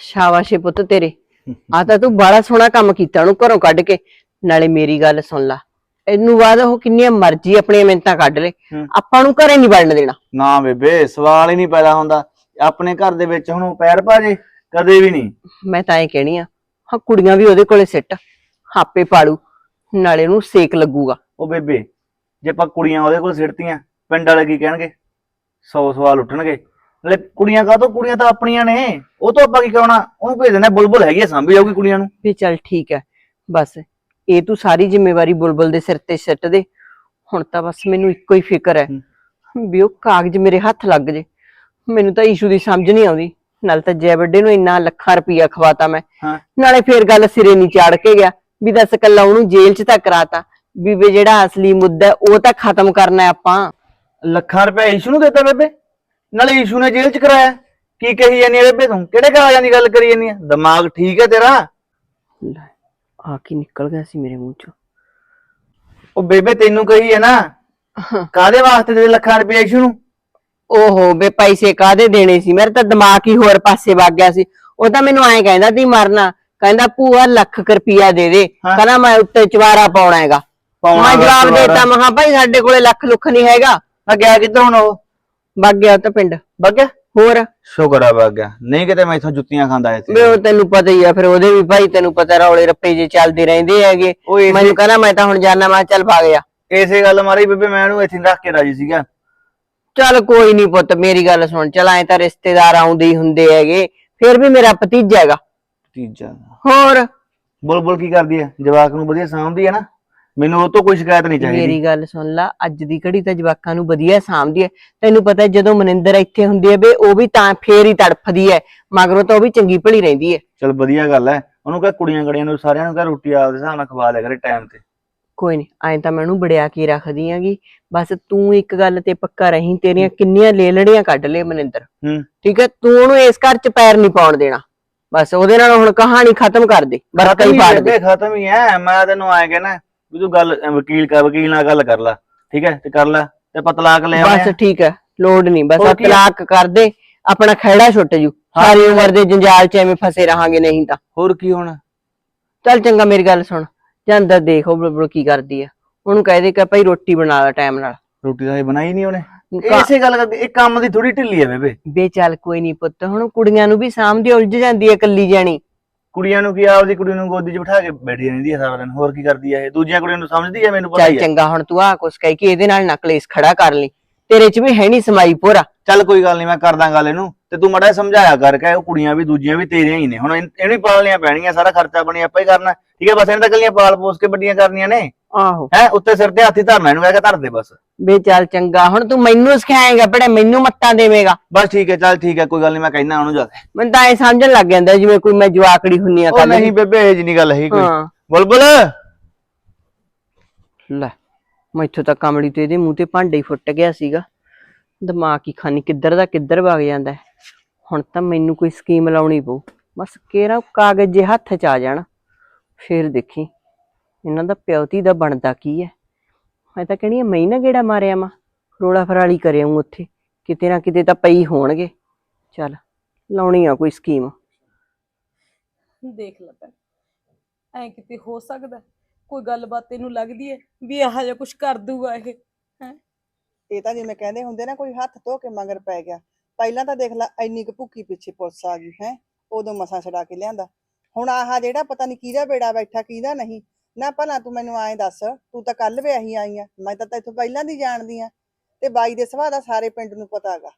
ਸ਼ਾਬਾਸ਼ੇ ਪੁੱਤ ਤੇਰੇ। ਆ ਤਾਂ ਤੂੰ ਬੜਾ ਸੋਹਣਾ ਕੰਮ ਕੀਤਾ ਉਹਨੂੰ ਘਰੋਂ ਕੱਢ ਕੇ। ਨਾਲੇ ਮੇਰੀ ਗੱਲ ਸੁਣ ਲਾ। ਇਹਨੂੰ ਬਾਅਦ ਉਹ ਕਿੰਨੀਆਂ ਮਰਜ਼ੀ ਆਪਣੀਆਂ ਮਿਹਨਤਾਂ ਕੱਢ ਲੇ। ਹੂੰ। ਆਪਾਂ ਨੂੰ ਘਰੇ ਨਹੀਂ ਵੜਨ ਦੇਣਾ। ਨਾ ਬੇਬੇ ਸਵਾਲ ਹੀ ਨਹੀਂ ਪੈਦਾ ਹੁੰਦਾ। ਆਪਣੇ ਘਰ ਦੇ ਵਿੱਚ ਹੁਣ ਉਹ ਪੈਰ ਪਾ ਜੇ ਕਦੇ ਵੀ ਨਹੀਂ। ਮੈਂ ਤਾਂ ਇਹ ਕਹਿਣੀ ਆ ਹਾਂ ਕੁੜੀਆਂ ਵੀ ਉਹਦੇ ਕੋਲੇ ਸਿੱਟ ਹਾਪੇ ਪਾੜੂ ਨਾਲੇ ਉਹਨੂੰ ਸੇਕ ਲੱਗੂਗਾ। ਉਹ ਬੇਬੇ ਜੇ ਆਪਾਂ ਕੁੜੀਆਂ ਉਹਦੇ ਕੋਲ ਸਿੱਟਤੀਆਂ ਪਿੰਡ ਵਾਲੇ ਕੀ ਕਹਿਣਗੇ? 100 ਸਵਾਲ ਉੱਠਣਗੇ। ਨਾਲੇ ਕੁੜੀਆਂ ਕਾਹਤੋਂ? ਕੁੜੀਆਂ ਤਾਂ ਆਪਣੀਆਂ ਨੇ। ਉਹ ਤੋਂ ਆਪਾਂ ਕੀ ਕਰਾਉਣਾ? ਉਹਨੂੰ ਭੇਜ ਦੇਣਾ ਬੁਲਬੁਲ ਹੈਗੀ ਆ ਸਾਂਭੀ ਜਾਊਗੀ ਕੁੜੀਆਂ ਨੂੰ। ਵੀ ਚੱਲ ਠੀਕ ਹੈ। ਬਸ ਇਹ ਤੂੰ ਸਾਰੀ ਜ਼ਿੰਮੇਵਾਰੀ ਬੁਲਬੁਲ ਦੇ ਸਿਰ ਤੇ ਸਿੱਟ ਦੇ। ਹੁਣ ਤਾਂ ਬਸ ਮੈਨੂੰ ਇੱਕੋ ਹੀ ਫਿਕਰ ਹੈ ਵੀ ਉਹ ਕਾਗਜ਼ ਮੇਰੇ ਹੱਥ ਲੱਗ ਜੇ। ਮੈਨੂੰ ਤਾਂ ਇਸ਼ੂ ਦੀ ਸਮਝ ਨਹੀਂ ਆਉਂਦੀ। ਨਾਲ ਤਾਂ ਜੈ ਵੱਡੇ ਨੂੰ ਇੰਨਾ ਲੱਖਾਂ ਰੁਪਈਆ ਖਵਾਤਾ ਮੈਂ। ਹਾਂ। ਨਾਲੇ ਫੇਰ ਗੱਲ ਸਿਰੇ ਨਹੀਂ ਚਾੜ ਕੇ ਗਿਆ। ਵੀ ਦੱਸ ਕੱਲਾ ਉਹਨੂੰ ਜੇਲ੍ਹ 'ਚ ਤਾਂ ਕਰਾਤਾ। ਵੀ ਵੀ ਜਿਹੜਾ ਅਸਲੀ ਮੁੱਦਾ ਹੈ, ਉਹ ਤਾਂ ਖਤਮ ਕਰਨਾ ਹੈ ਆਪਾਂ। ਲੱਖਾਂ ਰੁਪਏ ਇਸ਼ੂ ਨੂੰ ਦਿੱਤਾ ਬੇਬੇ? ਨਾਲੇ ਇਸ਼ੂ ਨੇ ਜੇਲ੍ਹ ਚ ਕਰਾਇਆ। ਕੀ ਕਹੀ ਆ ਬੇਬੇ ਤੂੰ? ਕਿਹੜੇ ਕਾਗਜ਼ਾਂ ਦੀ ਗੱਲ ਕਰੀ ਆ? ਦਿਮਾਗ ਠੀਕ ਹੈ ਤੇਰਾ? ਲੈ, ਆ ਕੀ ਨਿਕਲ ਗਿਆ ਸੀ ਮੇਰੇ ਮੂੰਹ 'ਚੋਂ? ਉਹ ਬੇਬੇ ਤੈਨੂੰ ਕਹੀ ਹੈ ਨਾ ਕਾਦੇ ਵਾਸਤੇ ਦੇ ਲੱਖਾਂ ਰੁਪਏ ਇਸ਼ੂ ਨੂੰ? ਓਹੋ ਬੇ ਪੈਸੇ ਕਾਦੇ ਦੇਣੇ ਸੀ? ਮੇਰੇ ਤਾਂ ਦਿਮਾਗ ਹੀ ਹੋਰ ਪਾਸੇ ਵਗ ਗਿਆ ਸੀ। ਉਹ ਤਾਂ ਮੈਨੂੰ ਐਂ ਕਹਿੰਦਾ ਤੀ ਮਰਨਾ। ਕਹਿੰਦਾ ਭੂਆ ਲੱਖ ਕੁ ਰੁਪਈਆ ਦੇ ਦੇ। ਕਹਿੰਦਾ ਮੈਂ ਉੱਤੇ ਚਵਾਰਾ ਪਾਉਣਾ ਹੈਗਾ। ਮੈਂ ਜਵਾਬ। ਦੇਤਾ ਮੈਂ ਕਿਹਾ ਭਾਈ ਸਾਡੇ ਕੋਲੇ ਲੱਖ ਲੁੱਖ ਨਹੀਂ ਹੈਗਾ। ਆ ਗਿਆ ਕਿੱਧਰ ਹੁਣ ਉਹ? ਵਗ ਗਿਆ ਉਹ ਤਾਂ ਪਿੰਡ। ਬੱਗਿਆ ਹੋਰ? ਸ਼ੁਕਰ ਆ ਬੱਗਿਆ ਨਹੀਂ ਕਿਤੇ ਮੈਂ ਇਥੋਂ ਜੁੱਤੀਆਂ ਖਾਂਦਾ ਇੱਥੇ। ਵੇ ਉਹ ਤੈਨੂੰ ਪਤਾ ਹੀ ਆ ਫਿਰ ਉਹਦੇ ਵੀ ਭਾਈ ਤੈਨੂੰ ਪਤਾ ਰੌਲੇ ਰੱਪੇ ਜੇ ਚੱਲਦੇ ਰਹਿੰਦੇ ਹੈਗੇ। ਉਹ ਇਸੇ- ਮੈਨੂੰ ਕਹਿੰਦਾ ਮੈਂ ਤਾਂ ਹੁਣ ਜਾਣਾ ਮੈਂ ਕਿਹਾ ਚੱਲ ਭਾ ਗਿਆ ਇਸੇ ਗੱਲ ਮਾਰੀ ਬੇਬੇ ਮੈਂ ਇਹਨੂੰ ਇੱਥੇ ਰੱਖ ਕੇ ਰਾਜੀ ਸੀਗਾ। ਚੱਲ ਕੋਈ ਨਹੀਂ ਪੁੱਤ ਮੇਰੀ ਗੱਲ ਸੁਣ। ਚੱਲ ਐ ਤਾਂ ਰਿਸ਼ਤੇਦਾਰ ਆਉਂਦੇ ਹੀ ਹੁੰਦੇ ਹੈਗੇ ਫਿਰ ਵੀ ਮੇਰਾ ਭਤੀਜਾ ਹੈਗਾ। ਤੀਜਾ ਹੋਰ? ਬੁਲਬੁਲ ਕੀ ਕਰਦੀ ਹੈ ਜਵਾਕ ਨੂੰ ਵਧੀਆ ਸਾਂਭਦੀ ਹੈ ਨਾ? ਮੈਨੂੰ ਉਹ ਤੋਂ ਕੋਈ ਸ਼ਿਕਾਇਤ ਨਹੀਂ ਚਾਹੀਦੀ। ਮੇਰੀ ਗੱਲ ਸੁਣ ਲਾ ਅੱਜ ਦੀ ਘੜੀ ਤਾਂ ਜਵਾਕਾਂ ਨੂੰ ਵਧੀਆ ਸਾਂਭਦੀ ਐ। ਤੈਨੂੰ ਪਤਾ ਜਦੋਂ ਮਨਿੰਦਰ ਇੱਥੇ ਹੁੰਦੀ ਐ ਬੇ ਉਹ ਵੀ ਤਾਂ ਫੇਰ ਹੀ ਤੜਫਦੀ ਐ। ਮਗਰੋਂ ਤਾਂ ਉਹ ਵੀ ਚੰਗੀ ਭਲੀ ਰਹਿੰਦੀ ਐ। ਚਲ ਵਧੀਆ ਗੱਲ ਹੈ ਉਹਨੂੰ ਕਹ ਕੁੜੀਆਂ ਗੜੀਆਂ ਨੂੰ ਸਾਰਿਆਂ ਨੂੰ ਕਹ ਰੋਟੀ ਆਪਦੇ ਹਿਸਾਬ ਨਾਲ ਖਵਾ ਲਿਆ ਕਰੇ ਟਾਈਮ ਤੇ। ਕੋਈ ਨਹੀਂ ਐਂ ਤਾਂ ਮੈਂ ਉਹਨੂੰ ਬੜਿਆ ਕੇ ਰੱਖਦੀ ਆਂਗੀ। ਬਸ ਤੂੰ ਇੱਕ ਗੱਲ ਤੇ ਪੱਕਾ ਰਹੀਂ ਤੇਰੀਆਂ ਕਿੰਨੀਆਂ ਲੇਲੜੀਆਂ ਕੱਢ ਲਏ ਮਨਿੰਦਰ। ਹੂੰ। ਠੀਕ ਐ ਤੂੰ ਉਹਨੂੰ ਇਸ ਘਰ 'ਚ ਪੈਰ ਨਹੀਂ ਪਾਉਣ ਦੇਣਾ। ਬਸ ਉਹਦੇ ਨਾਲ ਹੁਣ ਕਹਾਣੀ ਖਤਮ ਕਰ ਦੇ ਹੀ ਪਾੜ ਦੇ। ਖਤਮ ਹੀ ਹੈ ਮੈਂ ਤੈਨੂੰ ਆਏ ਕਹਿਣਾ ਵੀ ਤੂੰ ਗੱਲ ਅਹ ਵਕੀਲ ਕਰ ਵਕੀਲ ਨਾਲ ਗੱਲ ਕਰ ਲੈ ਠੀਕ ਹੈ ਤੇ ਕਰ ਲੈ ਤੇ ਆਪਾਂ ਤਲਾਕ ਲੈ ਆਉਂਦੇ ਬਸ ਆ ਠੀਕ ਐ ਲੋੜ ਨਹੀਂ ਬਸ ਹੋਰ ਆਹ ਕੀ ਆ? ਤਲਾਕ ਕਰ ਦੇ ਆਪਣਾ ਖਹਿੜਾ ਛੁੱਟ ਜੂ। ਸਾਰੀ ਉਮਰ ਦੇ ਜੰਜਾਲ 'ਚ ਐਵੇਂ ਫਸੇ ਰਹਾਂਗੇ ਨਹੀਂ ਤਾਂ। ਹੋਰ ਕੀ ਹੋਣਾ? ਚੱਲ ਚੰਗਾ ਮੇਰੀ ਗੱਲ ਸੁਣ। ਜਾਂ ਅੰਦਰ ਦੇਖ ਉਹ ਬੁਲਬੁਲ ਕੀ ਕਰਦੀ ਆ। ਉਹਨੂੰ ਕਹਿ ਦੇ ਕਿ ਭਾਈ ਰੋਟੀ ਬਣਾ ਲੈ ਟਾਈਮ ਨਾਲ। ਰੋਟੀ ਤਾਂ ਇਹ ਬਣਾਈ ਨਹੀਂ ਉਹਨੇ। ਕਾ- ਇਸੇ ਗੱਲ ਕਰਕੇ ਇਹ ਕੰਮ ਦੀ ਥੋੜੀ ਢਿੱਲੀ ਹੈ ਬੇਬੇ। ਬੇ ਚੱਲ ਕੋਈ ਨਹੀਂ ਪੁੱਤ ਹੁਣ ਕੁੜੀਆਂ ਨੂੰ ਵੀ ਸਾਂਭਦੀ ਉਲਝ ਜਾਂਦੀ ਹੈ ਕੱਲੀ ਜਾਣੀ। ਕੁੜੀਆਂ ਨੂੰ ਕੀ ਆਪਦੀ ਕੁੜੀ ਨੂੰ ਗੋਦੀ 'ਚ ਬਿਠਾ ਕੇ ਬੈਠੀ ਰਹਿੰਦੀ ਹੈ ਸਾਰਾ ਦਿਨ ਹੋਰ ਕੀ ਕਰਦੀ ਹੈ ਇਹ? ਦੂਜੀਆਂ ਕੁੜੀਆਂ ਨੂੰ ਸਮਝਦੀ ਹੈ ਮੈਨੂੰ ਪਤਾ ਚੱਲ ਹੀ ਹੈ ਚੰਗਾ ਹੁਣ ਤੂੰ ਆ ਕੁਛ ਕਹਿ ਕੇ ਇਹਦੇ ਨਾਲ ਨਾ ਕਲੇਸ਼ ਖੜਾ ਕਰ ਲਈ। ਤੇਰੇ 'ਚ ਵੀ ਹੈ ਨਹੀਂ ਸਮਾਈ ਪੂਰਾ। ਚੱਲ ਕੋਈ ਗੱਲ ਨਹੀਂ ਮੈਂ ਕਰਦਾ ਗੱਲ ਇਹਨੂੰ ਤੇ ਤੂੰ ਮੜਾ ਸਮਝਾਇਆ ਕਰਕੇ ਉਹ ਕੁੜੀਆਂ ਵੀ ਦੂਜੀਆਂ ਵੀ ਤੇਰੀਆਂ ਹੀ ਨੇ। ਹੁਣ ਇਹਨ- ਇਹਨੂੰ ਹੀ ਪਾਲਣੀਆਂ ਪੈਣੀਆਂ ਸਾਰਾ ਖਰਚਾ ਬਣੀ ਆਪਾਂ ਹੀ ਕਰਨਾ। ਠੀਕ ਹੈ ਬਸ ਇਹਨਾਂ ਤਾਂ ਕੱਲੀਆਂ ਪਾਲ ਪੋਸ ਕੇ ਵੱਡੀਆਂ ਕਰਨੀਆਂ ਨੇ। ਆਹੋ। ਹੈ ਉੱਤੇ ਸਿਰ ਤੇ ਹੱਥੀ ਧਰਨਾ ਇਹਨੂੰ ਕਹਿ ਕੇ ਧਰ ਦੇ ਬਸ। ਬੇ ਚੱਲ ਚੰਗਾ ਹੁਣ ਤੂੰ ਮੈਨੂੰ ਸਿਖਾਏਗਾ ਬੜੇ ਮੈਨੂੰ ਮੱਤਾਂ ਦੇਵੇਂਗਾ। ਬਸ ਠੀਕ ਹੈ ਚੱਲ ਠੀਕ ਹੈ ਕੋਈ ਗੱਲ ਨਹੀਂ ਮੈਂ ਕਹਿਣਾ ਉਹਨੂੰ ਜਾ ਕੇ। ਮੈਨੂੰ ਤਾਂ ਐ ਸਮਝਣ ਲੱਗ ਜਾਂਦਾ ਜਿਵੇਂ ਕੋਈ ਮੈਂ ਜਵਾਕੜੀ ਹੁੰਨੀ ਆ ਉਹ ਕੱਲ ਨਹੀਂ ਬੇਬੇ ਇਹ ਜੀ ਨਹੀਂ ਗੱਲ ਹੈ ਕੋਈ। ਹਾਂ। ਬੁਲਬੁਲ! ਲੈ ਮੈਥੋਂ ਤਾਂ ਕਮਲੀ ਤੇ ਇਹਦੇ ਮੂੰਹ ਤੇ ਭਾਂਡੇ ਹੀ ਫੁੱਟ ਗਿਆ ਸੀਗਾ। ਦਿਮਾਗ ਹੀ ਖਾਨੀ ਕਿੱਧਰ ਦਾ ਕਿੱਧਰ ਵਗ ਜਾਂਦਾ ਹੈ। ਹੁਣ ਤਾਂ ਮੈਨੂੰ ਕੋਈ ਸਕੀਮ ਲਾਉਣੀ ਪਊ। ਬਸ ਕਿਹੜਾ ਕਾਗਜ਼ ਜੇ ਹੱਥ 'ਚ ਆ ਜਾਣ ਫਿਰ ਦੇਖੀ। ਇਹਨਾਂ ਦਾ ਪਿਓਤੀ ਦਾ ਬਣਦਾ ਕੀ ਹੈ? ਮੈਂ ਤਾਂ ਕਹਿਣੀ ਆ ਮੈਂ ਹੀ ਨਾ ਗੇੜਾ ਮਾਰਿਆ ਮਾ ਰੋਲਾ ਫਰਾਲੀ ਕਰਿਆ ਹੂੰ ਉੱਥੇ। ਕਿਤੇ ਨਾ ਕਿਤੇ ਤਾਂ ਪਈ ਹੋਣਗੇ। ਚੱਲ ਲਾਉਣੀ ਆ ਕੋਈ ਸਕੀਮ। ਦੇਖ ਲੈ ਭੈਣ ਐ ਕਿਤੇ ਹੋ ਸਕਦਾ ਹੈ? ਕੋਈ ਗੱਲਬਾਤ ਤੈਨੂੰ ਲੱਗਦੀ ਹੈ ਵੀ ਇਹੋ ਜਿਹਾ ਕੁਝ ਕਰ ਦੂਗਾ ਇਹ? ਹੈ? ਇਹ ਤਾਂ ਜਿਵੇਂ ਕਹਿੰਦੇ ਹੁੰਦੇ ਨਾ ਕੋਈ ਹੱਥ ਧੋ ਕੇ ਮਗਰ ਪੈ ਗਿਆ। ਪਹਿਲਾਂ ਤਾਂ ਦੇਖ ਲੈ ਇੰਨੀ ਕੁ ਭੁੱਖੀ ਪਿੱਛੇ ਪੁਲਿਸ ਆ ਗਈ ਹੈ? ਉਦੋਂ ਮਸਾਂ ਛਡਾ ਕੇ ਲਿਆਂਦਾ। ਹੁਣ ਆਹ ਜਿਹੜਾ ਪਤਾ ਨਹੀਂ ਕਿਹਦਾ ਬੇੜਾ ਬੈਠਾ ਕਿਹਦਾ ਨਹੀਂ ਨਾ ਭਲਾ ਤੂੰ ਮੈਨੂੰ ਐਂ ਦੱਸ ਤੂੰ ਤਾਂ ਕੱਲ ਵਿਆਹੀ ਆਈ ਆ ਮੈਂ ਤਾਂ ਤੈਥੋਂ ਪਹਿਲਾਂ ਦੀ ਜਾਣਦੀ ਆ ਤੇ ਬਾਈ ਦੇ ਸੁਭਾਅ ਦਾ ਸਾਰੇ ਪਿੰਡ ਨੂੰ ਪਤਾ ਹੈਗਾ।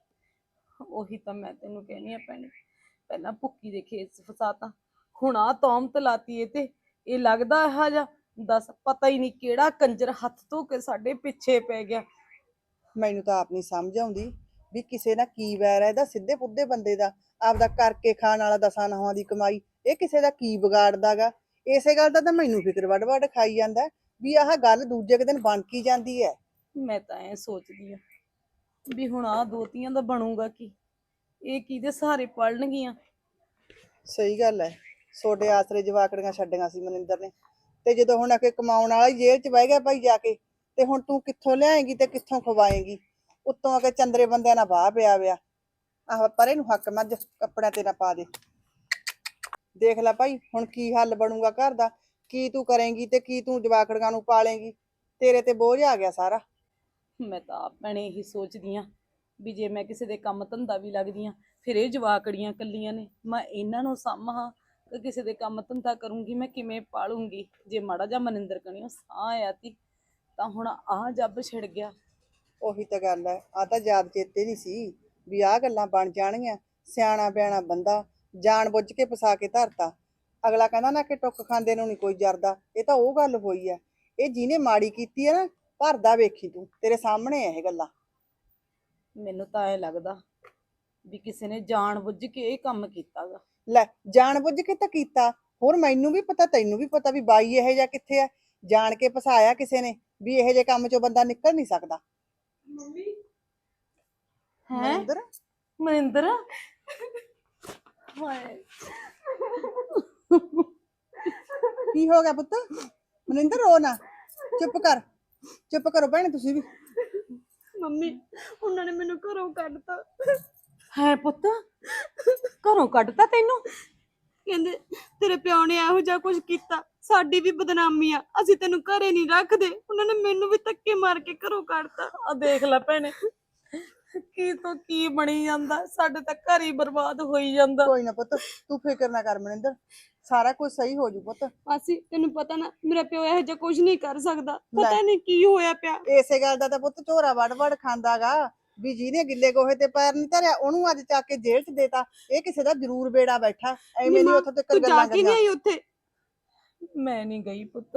ਉਹੀ ਤਾਂ ਮੈਂ ਤੈਨੂੰ ਕਹਿਣੀ ਆ ਭੈਣੇ ਪਹਿਲਾਂ ਭੁੱਕੀ ਦੇ ਖੇਸ ਫਸਾਤਾ ਹੁਣ ਆ ਤੌਮਤ ਲਾਤੀ ਇਹ ਤੇ ਇਹ ਲੱਗਦਾ ਇਹੋ ਜਿਹਾ ਦੱਸ ਪਤਾ ਹੀ ਨਹੀਂ ਕਿਹੜਾ ਕੰਜਰ ਹੱਥ ਧੋ ਕੇ ਸਾਡੇ ਪਿੱਛੇ ਪੈ ਗਿਆ। ਮੈਨੂੰ ਤਾਂ ਆਪ ਨਹੀਂ ਸਮਝ ਆਉਂਦੀ ਵੀ ਕਿਸੇ ਨਾਲ ਕੀ ਵੈਰ ਹੈ ਇਹਦਾ ਸਿੱਧੇ ਪੁੱਧੇ ਬੰਦੇ ਦਾ ਆਪਦਾ ਕਰਕੇ ਖਾਣ ਵਾਲਾ ਦਸਾਂ ਨਹਾਂ ਦੀ ਕਮਾਈ ਇਹ ਕਿਸੇ ਦਾ ਕੀ ਵਿਗਾੜਦਾਗਾ ਇਸੇ ਗੱਲ ਦਾ ਤਾਂ ਮੈਨੂੰ ਫਿਕਰ ਵੱਡ ਵੱਡ ਖਾਈ ਜਾਂਦਾ ਵੀ ਆਹ ਗੱਲ ਦੂਜੇ ਕੁ ਦਿਨ ਬਣ ਕੀ ਜਾਂਦੀ ਹੈ। ਮੈਂ ਤਾਂ ਐ ਸੋਚਦੀ ਆ ਵੀ ਹੁਣ ਆ ਦੋਤੀਆਂ ਦਾ ਬਣੂਗਾ ਕੀ? ਇਹ ਕਿਹਦੇ ਸਹਾਰੇ ਪੜਨਗੀਆਂ ਸਹੀ ਗੱਲ ਹੈ ਛੋਡੇ ਆਸਰੇ ਜਵਾਕੜੀਆਂ ਛੱਡੀਆਂ ਸੀ ਮਨਿੰਦਰ ਨੇ ਤੇ ਜਦੋਂ ਹੁਣ ਅਕੇ ਕਮਾਉਣ ਵਾਲਾ ਹੀ ਜੇਲ੍ਹ 'ਚ ਬਹਿ ਗਿਆ ਭਾਈ ਜਾ ਕੇ ਤੇ ਹੁਣ ਤੂੰ ਕਿੱਥੋਂ ਲਿਆਏਂਗੀ ਤੇ ਕਿੱਥੋਂ ਖਵਾਏਂਗੀ? ਉੱਤੋਂ ਅਕੇ ਚੰਦਰੇ ਬੰਦਿਆਂ ਨਾਲ ਬਾਹ ਪਿਆ ਵਿਆ ਆਹ ਪਰੇ ਨੂੰ ਹੱਕ ਮੱਝ ਕੱਪੜਿਆਂ ਤੇ ਨਾ ਪਾ ਦੇ। ਦੇਖ ਲੈ ਭਾਈ ਹੁਣ ਕੀ ਹੱਲ ਬਣੂਗਾ ਘਰ ਦਾ ਕੀ ਤੂੰ ਕਰੇਂਗੀ ਤੇ ਕੀ ਤੂੰ ਜਵਾਕੜੀਆਂ ਨੂੰ ਪਾਲੇਂਗੀ ਤੇਰੇ ਤੇ ਬੋਝ ਆ ਗਿਆ ਸਾਰਾ। ਮੈਂ ਤਾਂ ਆਪ ਭੈਣੇ ਇਹੀ ਸੋਚਦੀ ਆ ਵੀ ਜੇ ਮੈਂ ਕਿਸੇ ਦੇ ਕੰਮ ਧੰਦਾ ਵੀ ਲੱਗਦੀ ਆ ਫਿਰ ਇਹ ਜਵਾਕੜੀਆਂ ਕੱਲੀਆਂ ਨੇ ਮੈਂ ਇਹਨਾਂ ਨੂੰ ਸਾਂਭਾਂ ਤੇ ਕਿਸੇ ਦੇ ਕੰਮ ਧੰਦਾ ਕਰੂੰਗੀ ਮੈਂ ਕਿਵੇਂ ਪਾਲੂੰਗੀ? ਜੇ ਮਾੜਾ ਜਾਂ ਮਨਿੰਦਰ ਕਣੀਓ ਸਾਹ ਆਇਆ ਤੀ ਤਾਂ ਹੁਣ ਆਹ ਜੱਬ ਛਿੜ ਗਿਆ। ਉਹੀ ਤਾਂ ਗੱਲ ਹੈ ਆ ਤਾਂ ਯਾਦ ਚੇਤੇ ਨਹੀਂ ਸੀ ਵੀ ਆਹ ਗੱਲਾਂ ਬਣ ਜਾਣਗੀਆਂ ਸਿਆਣਾ ਬਿਆਣਾ ਬੰਦਾ ਜਾਣ ਬੁੱਝ ਕੇ ਫਸਾ ਕੇ ਧਰਤਾ। ਅਗਲਾ ਕਹਿੰਦਾ ਨਾ ਕਿ ਟੁੱਕ ਖਾਂਦੇ ਨੂੰ ਨਹੀਂ ਕੋਈ ਜਰਦਾ। ਇਹ ਤਾਂ ਉਹ ਗੱਲ ਹੋਈ ਹੈ ਇਹ ਜਿਹਨੇ ਮਾੜੀ ਕੀਤੀ ਹੈ ਨਾ ਭਰਦਾ ਵੇਖੀ ਤੂੰ। ਤੇਰੇ ਸਾਹਮਣੇ ਹੈ ਇਹ ਗੱਲਾਂ। ਮੈਨੂੰ ਤਾਂ ਐ ਲੱਗਦਾ ਵੀ ਕਿਸੇ ਨੇ ਜਾਣ ਬੁੱਝ ਕੇ ਇਹ ਕੰਮ ਕੀਤਾਗਾ। ਲੈ ਜਾਣ ਬੁੱਝ ਕੇ ਤਾਂ ਕੀਤਾ। ਹੋਰ ਮੈਨੂੰ ਵੀ ਪਤਾ ਤੈਨੂੰ ਵੀ ਪਤਾ ਵੀ ਬਾਈ ਇਹ ਜਿਹਾ ਕਿੱਥੇ ਹੈ ਜਾਣ ਕੇ ਫਸਾਇਆ ਕਿਸੇ ਨੇ ਵੀ ਇਹੋ ਜਿਹੇ ਕੰਮ ਚੋਂ ਬੰਦਾ ਨਿਕਲ ਨਹੀਂ ਸਕਦਾ। ਹੈ? ਮਨਿੰਦਰ? ਮਨਿੰਦਰ? ਕੀ ਹੋ ਗਿਆ ਪੁੱਤ? ਮਨਿੰਦਰ ਰੋ ਨਾ। ਚੁੱਪ ਕਰ। ਚੁੱਪ ਕਰੋ ਭੈਣੇ ਤੁਸੀਂ ਵੀ। ਮੰਮੀ ਉਹਨਾਂ ਨੇ ਮੈਨੂੰ ਘਰੋਂ ਕੱਢਤਾ। ਹੈ ਪੁੱਤ ਘਰੋਂ ਕੱਢਤਾ ਤੈਨੂੰ? ਕਹਿੰਦੇ ਤੇਰੇ ਪਿਓ ਨੇ ਇਹੋ ਜਿਹਾ ਕੁਝ ਕੀਤਾ। ਸਾਡੀ ਵੀ ਬਦਨਾਮੀ ਆ। ਅਸੀਂ ਤੈਨੂੰ ਘਰੇ ਨਹੀਂ ਰੱਖਦੇ। ਉਹਨਾਂ ਨੇ ਮੈਨੂੰ ਵੀ ਧੱਕੇ ਮਾਰ ਕੇ ਘਰੋਂ ਕੱਢਤਾ। ਆ ਦੇਖ ਲੈ ਭੈਣੇ। ਕੀ ਤੋਂ ਕੀ ਬਣੀ ਜਾਂਦਾ? ਸਾਡੇ ਤਾਂ ਘਰ ਹੀ ਬਰਬਾਦ ਹੋਈ ਜਾਂਦਾ। ਕੋਈ ਨਾ ਪੁੱਤ ਤੂੰ ਫਿਕਰ ਨਾ ਕਰ ਮਨਿੰਦਰ। ਸਾਰਾ ਕੁਝ ਸਹੀ ਹੋ ਜੂ ਪੁੱਤ। ਮਾਸੀ ਤੈਨੂੰ ਪਤਾ ਨਾ ਮੇਰਾ ਪਿਓ ਇਹੋ ਜਿਹਾ ਕੁਝ ਨਹੀਂ ਕਰ ਸਕਦਾ। ਪਤਾ ਨਹੀਂ ਕੀ ਹੋਇਆ ਪਿਆ। ਇਸੇ ਗੱਲ ਦਾ ਤਾਂ ਪੁੱਤ ਝੋਰਾ ਵੜ ਵੜ ਖਾਂਦਾਗਾ। ਵੀ ਜਿਹਨੇ ਗਿੱਲੇ ਗੋਹੇ ਤੇ ਪੈਰ ਨਹੀਂ ਧਰਿਆ ਉਹਨੂੰ ਅੱਜ ਚੱਕ ਕੇ ਜੇਲ੍ਹ 'ਚ ਦੇਤਾ ਇਹ ਕਿਸੇ ਦਾ ਜ਼ਰੂਰ ਬੇੜਾ ਬੈਠਾ। ਐਵੇਂ ਨਹੀਂ ਮਾਂ, ਉੱਥੇ ਤੱਕ ਤੂੰ ਜਾ ਗੱਲਾਂ ਕੇ ਨਹੀਂ ਕਰੀਆਂ। ਆਈ ਉੱਥੇ? ਮੈਂ ਨਹੀਂ ਗਈ ਪੁੱਤ।